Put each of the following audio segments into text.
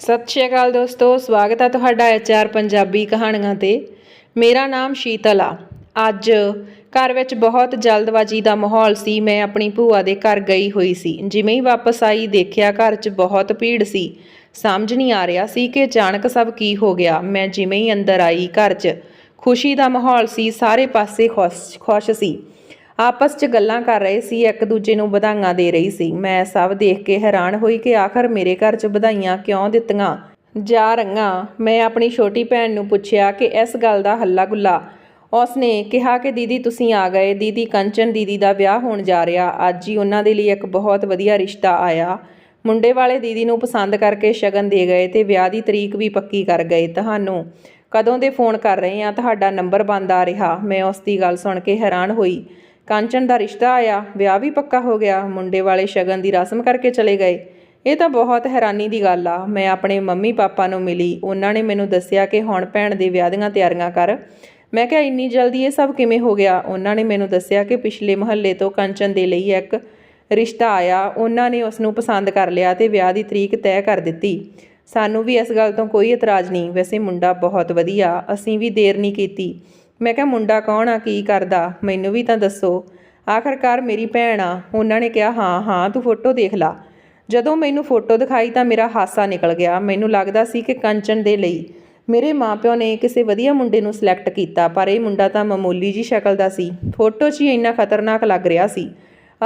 ਸਤਿ ਸ਼੍ਰੀ ਅਕਾਲ ਦੋਸਤੋ, ਸਵਾਗਤ ਹੈ ਤੁਹਾਡਾ ਐਚਆਰ ਪੰਜਾਬੀ ਕਹਾਣੀਆਂ ਤੇ। ਮੇਰਾ ਨਾਮ ਸ਼ੀਤਲ। ਆ ਅੱਜ ਘਰ ਵਿੱਚ ਬਹੁਤ ਜਲਦਬਾਜ਼ੀ ਦਾ ਮਾਹੌਲ ਸੀ। ਮੈਂ ਆਪਣੀ ਭੂਆ ਦੇ ਘਰ ਗਈ ਹੋਈ ਸੀ। ਜਿਵੇਂ ਹੀ ਵਾਪਸ ਆਈ, ਦੇਖਿਆ ਘਰ 'ਚ ਬਹੁਤ ਭੀੜ ਸੀ। ਸਮਝ ਨਹੀਂ ਆ ਰਿਹਾ ਸੀ ਕਿ ਅਚਾਨਕ ਸਭ ਕੀ ਹੋ ਗਿਆ। ਮੈਂ ਜਿਵੇਂ ਹੀ ਅੰਦਰ ਆਈ ਘਰ 'ਚ, ਖੁਸ਼ੀ ਦਾ ਮਾਹੌਲ ਸੀ। ਸਾਰੇ ਪਾਸੇ ਖੁਸ਼ ਖੁਸ਼ ਸੀ। ਆਪਸ 'ਚ ਗੱਲਾਂ ਕਰ ਰਹੇ ਸੀ, ਇੱਕ ਦੂਜੇ ਨੂੰ ਵਧਾਈਆਂ ਦੇ ਰਹੀ ਸੀ। ਮੈਂ ਸਭ ਦੇਖ ਕੇ ਹੈਰਾਨ ਹੋਈ ਕਿ ਆਖਰ ਮੇਰੇ ਘਰ 'ਚ ਵਧਾਈਆਂ ਕਿਉਂ ਦਿੱਤੀਆਂ ਜਾ ਰੰਗਾ ਮੈਂ ਆਪਣੀ ਛੋਟੀ ਭੈਣ ਨੂੰ ਪੁੱਛਿਆ ਕਿ ਇਸ ਗੱਲ ਦਾ ਹੱਲਾ ਗੁੱਲਾ ਉਸ ਨੇ ਕਿਹਾ ਕਿ, ਦੀਦੀ, ਤੁਸੀਂ ਆ ਗਏ। ਦੀਦੀ ਕੰਚਨ ਦੀਦੀ ਦਾ ਵਿਆਹ ਹੋਣ ਜਾ ਰਿਹਾ। ਅੱਜ ਹੀ ਉਹਨਾਂ ਦੇ ਲਈ ਇੱਕ ਬਹੁਤ ਵਧੀਆ ਰਿਸ਼ਤਾ ਆਇਆ। ਮੁੰਡੇ ਵਾਲੇ ਦੀਦੀ ਨੂੰ ਪਸੰਦ ਕਰਕੇ ਸ਼ਗਨ ਦੇ ਗਏ ਤੇ ਵਿਆਹ ਦੀ ਤਰੀਕ ਵੀ ਪੱਕੀ ਕਰ ਗਏ। ਤੁਹਾਨੂੰ ਕਦੋਂ ਦੇ ਫੋਨ ਕਰ ਰਹੇ ਆ ਤੁਹਾਡਾ ਨੰਬਰ ਬੰਦ ਆ ਰਿਹਾ। ਮੈਂ ਉਸ ਦੀ ਗੱਲ ਸੁਣ ਕੇ ਹੈਰਾਨ ਹੋਈ। ਕਾਂਚਨ ਦਾ ਰਿਸ਼ਤਾ ਆਇਆ, ਵਿਆਹ ਵੀ ਪੱਕਾ ਹੋ ਗਿਆ, ਮੁੰਡੇ ਵਾਲੇ ਸ਼ਗਨ ਦੀ ਰਸਮ ਕਰਕੇ ਚਲੇ ਗਏ। ਇਹ ਤਾਂ ਬਹੁਤ ਹੈਰਾਨੀ ਦੀ ਗੱਲ ਆ। ਮੈਂ ਆਪਣੇ ਮੰਮੀ ਪਾਪਾ ਨੂੰ ਮਿਲੀ, ਉਹਨਾਂ ਨੇ ਮੈਨੂੰ ਦੱਸਿਆ ਕਿ ਹੁਣ ਭੈਣ ਦੇ ਵਿਆਹ ਦੀਆਂ ਤਿਆਰੀਆਂ ਕਰ। ਮੈਂ ਕਿਹਾ, ਇੰਨੀ ਜਲਦੀ ਇਹ ਸਭ ਕਿਵੇਂ ਹੋ ਗਿਆ? ਉਹਨਾਂ ਨੇ ਮੈਨੂੰ ਦੱਸਿਆ ਕਿ ਪਿਛਲੇ ਮਹੱਲੇ ਤੋਂ ਕੰਚਨ ਦੇ ਲਈ ਇੱਕ ਰਿਸ਼ਤਾ ਆਇਆ। ਉਹਨਾਂ ਨੇ ਉਸ ਨੂੰ ਪਸੰਦ ਕਰ ਲਿਆ ਤੇ ਵਿਆਹ ਦੀ ਤਰੀਕ ਤੈਅ ਕਰ ਦਿੱਤੀ। ਸਾਨੂੰ ਵੀ ਇਸ ਗੱਲ ਤੋਂ ਕੋਈ ਇਤਰਾਜ਼ ਨਹੀਂ। ਵੈਸੇ ਮੁੰਡਾ ਬਹੁਤ ਵਧੀਆ, ਅਸੀਂ ਵੀ ਦੇਰ ਨਹੀਂ ਕੀਤੀ। ਮੈਂ ਕਿਹਾ, ਮੁੰਡਾ ਕੌਣ ਆ? ਕੀ ਕਰਦਾ? ਮੈਨੂੰ ਵੀ ਤਾਂ ਦੱਸੋ। ਆਖਰਕਾਰ ਮੇਰੀ ਭੈਣ ਆ। ਉਹਨਾਂ ਨੇ ਕਿਹਾ, ਹਾਂ ਹਾਂ, ਤੂੰ ਫੋਟੋ ਦੇਖ ਲਾ। ਜਦੋਂ ਮੈਨੂੰ ਫੋਟੋ ਦਿਖਾਈ ਤਾਂ ਮੇਰਾ ਹਾਸਾ ਨਿਕਲ ਗਿਆ। ਮੈਨੂੰ ਲੱਗਦਾ ਸੀ ਕਿ ਕੰਚਨ ਦੇ ਲਈ ਮੇਰੇ ਮਾਪਿਓ ਨੇ ਕਿਸੇ ਵਧੀਆ ਮੁੰਡੇ ਨੂੰ ਸਿਲੈਕਟ ਕੀਤਾ, ਪਰ ਇਹ ਮੁੰਡਾ ਤਾਂ ਮਾਮੂਲੀ ਜੀ ਸ਼ਕਲ ਦਾ ਸੀ। ਫੋਟੋ 'ਚ ਹੀ ਇੰਨਾ ਖਤਰਨਾਕ ਲੱਗ ਰਿਹਾ ਸੀ।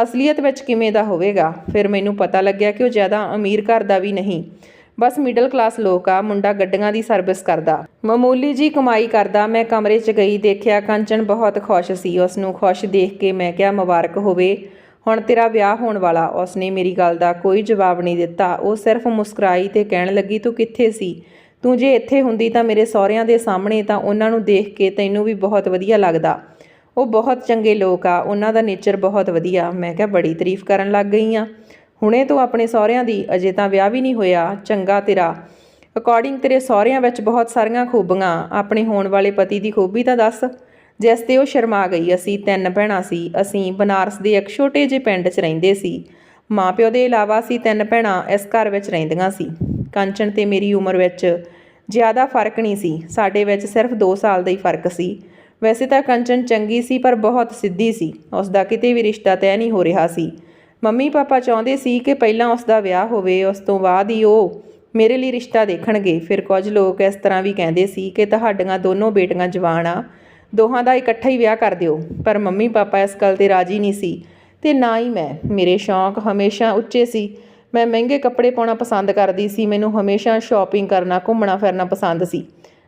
ਅਸਲੀਅਤ ਵਿੱਚ ਕਿਵੇਂ ਦਾ ਹੋਵੇਗਾ? ਫਿਰ ਮੈਨੂੰ ਪਤਾ ਲੱਗਿਆ ਕਿ ਉਹ ਜ਼ਿਆਦਾ ਅਮੀਰ ਘਰ ਦਾ ਵੀ ਨਹੀਂ। ਬਸ ਮਿਡਲ ਕਲਾਸ ਲੋਕ ਆ, ਮੁੰਡਾ ਗੱਡੀਆਂ ਦੀ ਸਰਵਿਸ ਕਰਦਾ। ਮਾਮੂਲੀ ਜੀ ਕਮਾਈ ਕਰਦਾ, ਮੈਂ ਕਮਰੇ 'ਚ ਗਈ, ਦੇਖਿਆ ਕੰਚਨ ਬਹੁਤ ਖੁਸ਼ ਸੀ। ਉਸ ਨੂੰ ਖੁਸ਼ ਦੇਖ ਕੇ ਮੈਂ ਕਿਹਾ, ਮੁਬਾਰਕ ਹੋਵੇ, ਹੁਣ ਤੇਰਾ ਵਿਆਹ ਹੋਣ ਵਾਲਾ। ਉਸਨੇ ਮੇਰੀ ਗੱਲ ਦਾ ਕੋਈ ਜਵਾਬ ਨਹੀਂ ਦਿੱਤਾ। ਉਹ ਸਿਰਫ ਮੁਸਕਰਾਈ ਤੇ ਕਹਿਣ ਲੱਗੀ, ਤੂੰ ਕਿੱਥੇ ਸੀ? ਤੂੰ ਜੇ ਇੱਥੇ ਹੁੰਦੀ ਤਾਂ ਮੇਰੇ ਸਹੁਰਿਆਂ ਦੇ ਸਾਹਮਣੇ ਤਾਂ ਉਹਨਾਂ ਨੂੰ ਦੇਖ ਕੇ ਤੈਨੂੰ ਵੀ ਬਹੁਤ ਵਧੀਆ ਲੱਗਦਾ। ਉਹ ਬਹੁਤ ਚੰਗੇ ਲੋਕ ਆ, ਉਹਨਾਂ ਦਾ ਨੇਚਰ ਬਹੁਤ ਵਧੀਆ। ਮੈਂ ਕਿਹਾ, ਬੜੀ ਤਾਰੀਫ ਕਰਨ ਲੱਗ ਗਈ ਆ। ਹੁਣੇ ਤੋਂ ਆਪਣੇ ਸਹੁਰਿਆਂ ਦੀ, ਅਜੇ ਤਾਂ ਵਿਆਹ ਵੀ ਨਹੀਂ ਹੋਇਆ, ਚੰਗਾ ਤੇਰਾ। ਅਕੋਰਡਿੰਗ ਤੇਰੇ ਸਹੁਰਿਆਂ ਵਿੱਚ ਬਹੁਤ ਸਾਰੀਆਂ ਖੂਬੀਆਂ, ਆਪਣੇ ਹੋਣ ਵਾਲੇ ਪਤੀ ਦੀ ਖੂਬੀ ਤਾਂ ਦੱਸ। ਜਿਸ ਤੇ ਉਹ ਸ਼ਰਮਾ ਗਈ, ਅਸੀਂ ਤਿੰਨ ਭੈਣਾਂ ਸੀ, ਅਸੀਂ ਬਨਾਰਸ ਦੇ ਇੱਕ ਛੋਟੇ ਜਿਹੇ ਪਿੰਡ 'ਚ ਰਹਿੰਦੇ ਸੀ। ਮਾਪਿਓ ਦੇ ਇਲਾਵਾ ਅਸੀਂ ਤਿੰਨ ਭੈਣਾਂ ਇਸ ਘਰ ਵਿੱਚ ਰਹਿੰਦੀਆਂ ਸੀ। ਕੰਚਨ ਤੇ ਮੇਰੀ ਉਮਰ ਵਿੱਚ ਜ਼ਿਆਦਾ ਫ਼ਰਕ ਨਹੀਂ ਸੀ, ਸਾਡੇ ਵਿੱਚ ਸਿਰਫ 2 ਸਾਲ ਦਾ ਹੀ ਫ਼ਰਕ ਸੀ। ਵੈਸੇ ਤਾਂ ਕੰਚਨ ਚੰਗੀ ਸੀ, ਪਰ ਬਹੁਤ ਸਿੱਧੀ ਸੀ। ਉਸ ਦਾ ਕਿਤੇ ਵੀ ਰਿਸ਼ਤਾ ਤੈਅ ਨਹੀਂ ਹੋ ਰਿਹਾ ਸੀ। ਮੰਮੀ ਪਾਪਾ ਚਾਹੁੰਦੇ ਸੀ ਕਿ ਪਹਿਲਾਂ ਉਸ ਦਾ ਵਿਆਹ ਹੋਵੇ, ਉਸ ਤੋਂ ਬਾਅਦ ਹੀ ਉਹ ਮੇਰੇ ਲਈ ਰਿਸ਼ਤਾ ਦੇਖਣਗੇ। ਫਿਰ ਕੁਝ ਲੋਕ ਇਸ ਤਰ੍ਹਾਂ ਵੀ ਕਹਿੰਦੇ ਸੀ ਕਿ ਤੁਹਾਡੀਆਂ ਦੋਨੋਂ ਬੇਟੀਆਂ ਜਵਾਨ ਆ, ਦੋਹਾਂ ਦਾ ਇਕੱਠਾ ਹੀ ਵਿਆਹ ਕਰ ਦਿਓ। ਪਰ ਮੰਮੀ ਪਾਪਾ ਇਸ ਗੱਲ ਤੇ ਰਾਜੀ ਨਹੀਂ ਸੀ ਤੇ ਨਾ ਹੀ ਮੈਂ। ਮੇਰੇ ਸ਼ੌਂਕ ਹਮੇਸ਼ਾ ਉੱਚੇ ਸੀ। ਮੈਂ ਮਹਿੰਗੇ ਕੱਪੜੇ ਪਾਉਣਾ ਪਸੰਦ ਕਰਦੀ ਸੀ। ਮੈਨੂੰ ਹਮੇਸ਼ਾ ਸ਼ਾਪਿੰਗ ਕਰਨਾ, ਘੁੰਮਣਾ ਫਿਰਨਾ ਪਸੰਦ ਸੀ।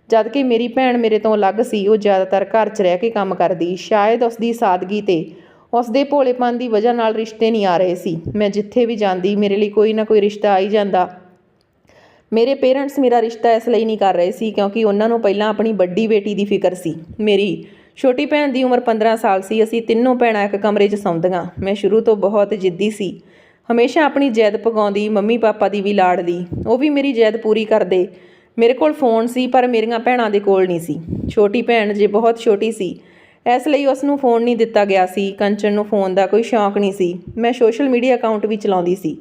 ਜਦ ਕਿ ਮੇਰੀ ਭੈਣ ਮੇਰੇ ਤੋਂ ਅਲੱਗ ਸੀ, ਉਹ ਜ਼ਿਆਦਾਤਰ ਘਰ 'ਚ ਰਹਿ ਕੇ ਕੰਮ ਕਰਦੀ। ਸ਼ਾਇਦ ਉਸ ਦੀ ਸਾਦਗੀ ਤੇ ਉਸ ਦੇ ਭੋਲੇਪਨ ਦੀ ਵਜ੍ਹਾ ਨਾਲ ਰਿਸ਼ਤੇ ਨਹੀਂ ਆ ਰਹੇ ਸੀ। ਮੈਂ ਜਿੱਥੇ ਵੀ ਜਾਂਦੀ, ਮੇਰੇ ਲਈ ਕੋਈ ਨਾ ਕੋਈ ਰਿਸ਼ਤਾ ਆ ਹੀ ਜਾਂਦਾ। ਮੇਰੇ ਪੇਰੈਂਟਸ ਮੇਰਾ ਰਿਸ਼ਤਾ ਇਸ ਲਈ ਨਹੀਂ ਕਰ ਰਹੇ ਸੀ ਕਿਉਂਕਿ ਉਹਨਾਂ ਨੂੰ ਪਹਿਲਾਂ ਆਪਣੀ ਵੱਡੀ ਬੇਟੀ ਦੀ ਫਿਕਰ ਸੀ। ਮੇਰੀ ਛੋਟੀ ਭੈਣ ਦੀ ਉਮਰ 15 ਸਾਲ ਸੀ, ਅਸੀਂ ਤਿੰਨੋਂ ਭੈਣਾਂ ਇੱਕ ਕਮਰੇ 'ਚ ਸੌਂਦੀਆਂ। ਮੈਂ ਸ਼ੁਰੂ ਤੋਂ ਬਹੁਤ ਜਿੱਦੀ ਸੀ। ਹਮੇਸ਼ਾ ਆਪਣੀ ਜੈਦ ਪਗਾਉਂਦੀ, ਮੰਮੀ ਪਾਪਾ ਦੀ ਵੀ ਲਾੜਦੀ ਉਹ ਵੀ ਮੇਰੀ ਜੈਦ ਪੂਰੀ ਕਰਦੇ। ਮੇਰੇ ਕੋਲ ਫੋਨ ਸੀ, ਪਰ ਮੇਰੀਆਂ ਭੈਣਾਂ ਦੇ ਕੋਲ ਨਹੀਂ ਸੀ। ਛੋਟੀ ਭੈਣ ਜੇ ਬਹੁਤ ਛੋਟੀ ਸੀ ਇਸ ਲਈ ਉਸ ਨੂੰ ਫੋਨ ਨਹੀਂ ਦਿੱਤਾ ਗਿਆ ਸੀ। ਕੰਚਨ ਨੂੰ ਫੋਨ ਦਾ ਕੋਈ ਸ਼ੌਂਕ ਨਹੀਂ ਸੀ। ਮੈਂ ਸੋਸ਼ਲ ਮੀਡੀਆ ਅਕਾਊਂਟ ਵੀ ਚਲਾਉਂਦੀ ਸੀ।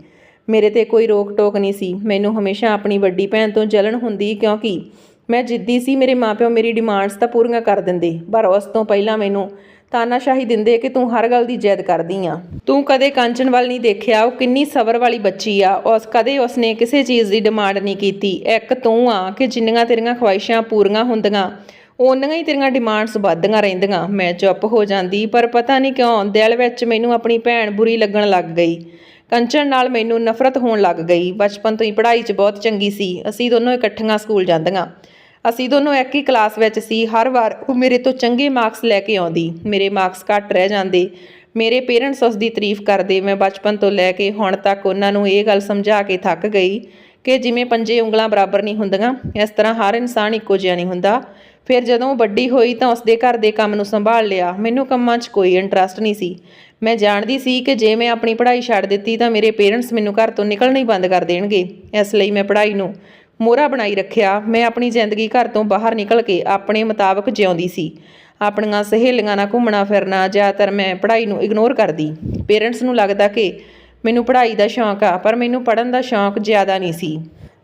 ਮੇਰੇ ਤੇ ਕੋਈ ਰੋਕ ਟੋਕ ਨਹੀਂ ਸੀ। ਮੈਨੂੰ ਹਮੇਸ਼ਾ ਆਪਣੀ ਵੱਡੀ ਭੈਣ ਤੋਂ ਜਲਣ ਹੁੰਦੀ ਕਿਉਂਕਿ ਮੈਂ ਜਿੱਦੀ ਸੀ, ਮੇਰੇ ਮਾਪਿਓ ਮੇਰੀ ਡਿਮਾਂਡਸ ਤਾਂ ਪੂਰੀਆਂ ਕਰ ਦਿੰਦੇ। ਪਰ ਉਸ ਤੋਂ ਪਹਿਲਾਂ ਮੈਨੂੰ ਤਾਨਾਸ਼ਾਹੀ ਦਿੰਦੇ ਕਿ ਤੂੰ ਹਰ ਗੱਲ ਦੀ ਜਿੱਦ ਕਰਦੀ ਆ। ਤੂੰ ਕਦੇ ਕੰਚਨ ਵੱਲ ਨਹੀਂ ਦੇਖਿਆ, ਉਹ ਕਿੰਨੀ ਸਬਰ ਵਾਲੀ ਬੱਚੀ ਆ। ਉਸ ਕਦੇ ਉਸਨੇ ਕਿਸੇ ਚੀਜ਼ ਦੀ ਡਿਮਾਂਡ ਨਹੀਂ ਕੀਤੀ। ਇੱਕ ਤੂੰ ਆ ਕਿ ਜਿੰਨੀਆਂ ਤੇਰੀਆਂ ਖਵਾਇਸ਼ਾਂ ਪੂਰੀਆਂ ਹੁੰਦੀਆਂ ਓਨੀਆਂ ਹੀ ਤੇਰੀਆਂ ਡਿਮਾਂਡਸ ਵੱਧਦੀਆਂ ਰਹਿੰਦੀਆਂ, ਮੈਂ ਚੁੱਪ ਹੋ ਜਾਂਦੀ, ਪਰ ਪਤਾ ਨਹੀਂ ਕਿਉਂ ਦਿਲ ਵਿੱਚ ਮੈਨੂੰ ਆਪਣੀ ਭੈਣ ਬੁਰੀ ਲੱਗਣ ਲੱਗ ਗਈ। ਕੰਚਨ ਨਾਲ ਮੈਨੂੰ ਨਫ਼ਰਤ ਹੋਣ ਲੱਗ ਗਈ। ਬਚਪਨ ਤੋਂ ਹੀ ਪੜ੍ਹਾਈ 'ਚ ਬਹੁਤ ਚੰਗੀ ਸੀ। ਅਸੀਂ ਦੋਨੋਂ ਇਕੱਠੀਆਂ ਸਕੂਲ ਜਾਂਦੀਆਂ। ਅਸੀਂ ਦੋਨੋਂ ਇੱਕ ਹੀ ਕਲਾਸ ਵਿੱਚ ਸੀ। ਹਰ ਵਾਰ ਉਹ ਮੇਰੇ ਤੋਂ ਚੰਗੇ ਮਾਰਕਸ ਲੈ ਕੇ ਆਉਂਦੀ। ਮੇਰੇ ਮਾਰਕਸ ਘੱਟ ਰਹਿ ਜਾਂਦੇ। ਮੇਰੇ ਪੇਰੈਂਟਸ ਉਸ ਦੀ ਤਾਰੀਫ ਕਰਦੇ। ਮੈਂ ਬਚਪਨ ਤੋਂ ਲੈ ਕੇ ਹੁਣ ਤੱਕ ਉਹਨਾਂ ਨੂੰ ਇਹ ਗੱਲ ਸਮਝਾ ਕੇ ਥੱਕ ਗਈ ਕਿ ਜਿਵੇਂ ਪੰਜੇ ਉਂਗਲਾਂ ਬਰਾਬਰ ਨਹੀਂ ਹੁੰਦੀਆਂ, ਇਸ ਤਰ੍ਹਾਂ ਹਰ ਇਨਸਾਨ ਇੱਕੋ ਜਿਹਾ ਨਹੀਂ ਹੁੰਦਾ। ਫਿਰ ਜਦੋਂ ਵੱਡੀ ਹੋਈ ਤਾਂ ਉਸਦੇ ਘਰ ਦੇ ਕੰਮ ਨੂੰ ਸੰਭਾਲ ਲਿਆ। ਮੈਨੂੰ ਕੰਮਾਂ 'ਚ ਕੋਈ ਇੰਟਰਸਟ ਨਹੀਂ ਸੀ। ਮੈਂ ਜਾਣਦੀ ਸੀ ਕਿ ਜੇ ਮੈਂ ਆਪਣੀ ਪੜ੍ਹਾਈ ਛੱਡ ਦਿੱਤੀ ਤਾਂ ਮੇਰੇ ਪੇਰੈਂਟਸ ਮੈਨੂੰ ਘਰ ਤੋਂ ਨਿਕਲਣਾ ਹੀ ਬੰਦ ਕਰ ਦੇਣਗੇ। ਇਸ ਲਈ ਮੈਂ ਪੜ੍ਹਾਈ ਨੂੰ ਮੋਹਰਾ ਬਣਾਈ ਰੱਖਿਆ। ਮੈਂ ਆਪਣੀ ਜ਼ਿੰਦਗੀ ਘਰ ਤੋਂ ਬਾਹਰ ਨਿਕਲ ਕੇ ਆਪਣੇ ਮੁਤਾਬਕ ਜਿਉਂਦੀ ਸੀ। ਆਪਣੀਆਂ ਸਹੇਲੀਆਂ ਨਾਲ ਘੁੰਮਣਾ ਫਿਰਨਾ ਜ਼ਿਆਦਾਤਰ ਮੈਂ ਪੜ੍ਹਾਈ ਨੂੰ ਇਗਨੋਰ ਕਰਦੀ। ਪੇਰੈਂਟਸ ਨੂੰ ਲੱਗਦਾ ਕਿ ਮੈਨੂੰ ਪੜ੍ਹਾਈ ਦਾ ਸ਼ੌਂਕ ਆ, ਪਰ ਮੈਨੂੰ ਪੜ੍ਹਨ ਦਾ ਸ਼ੌਂਕ ਜ਼ਿਆਦਾ ਨਹੀਂ ਸੀ।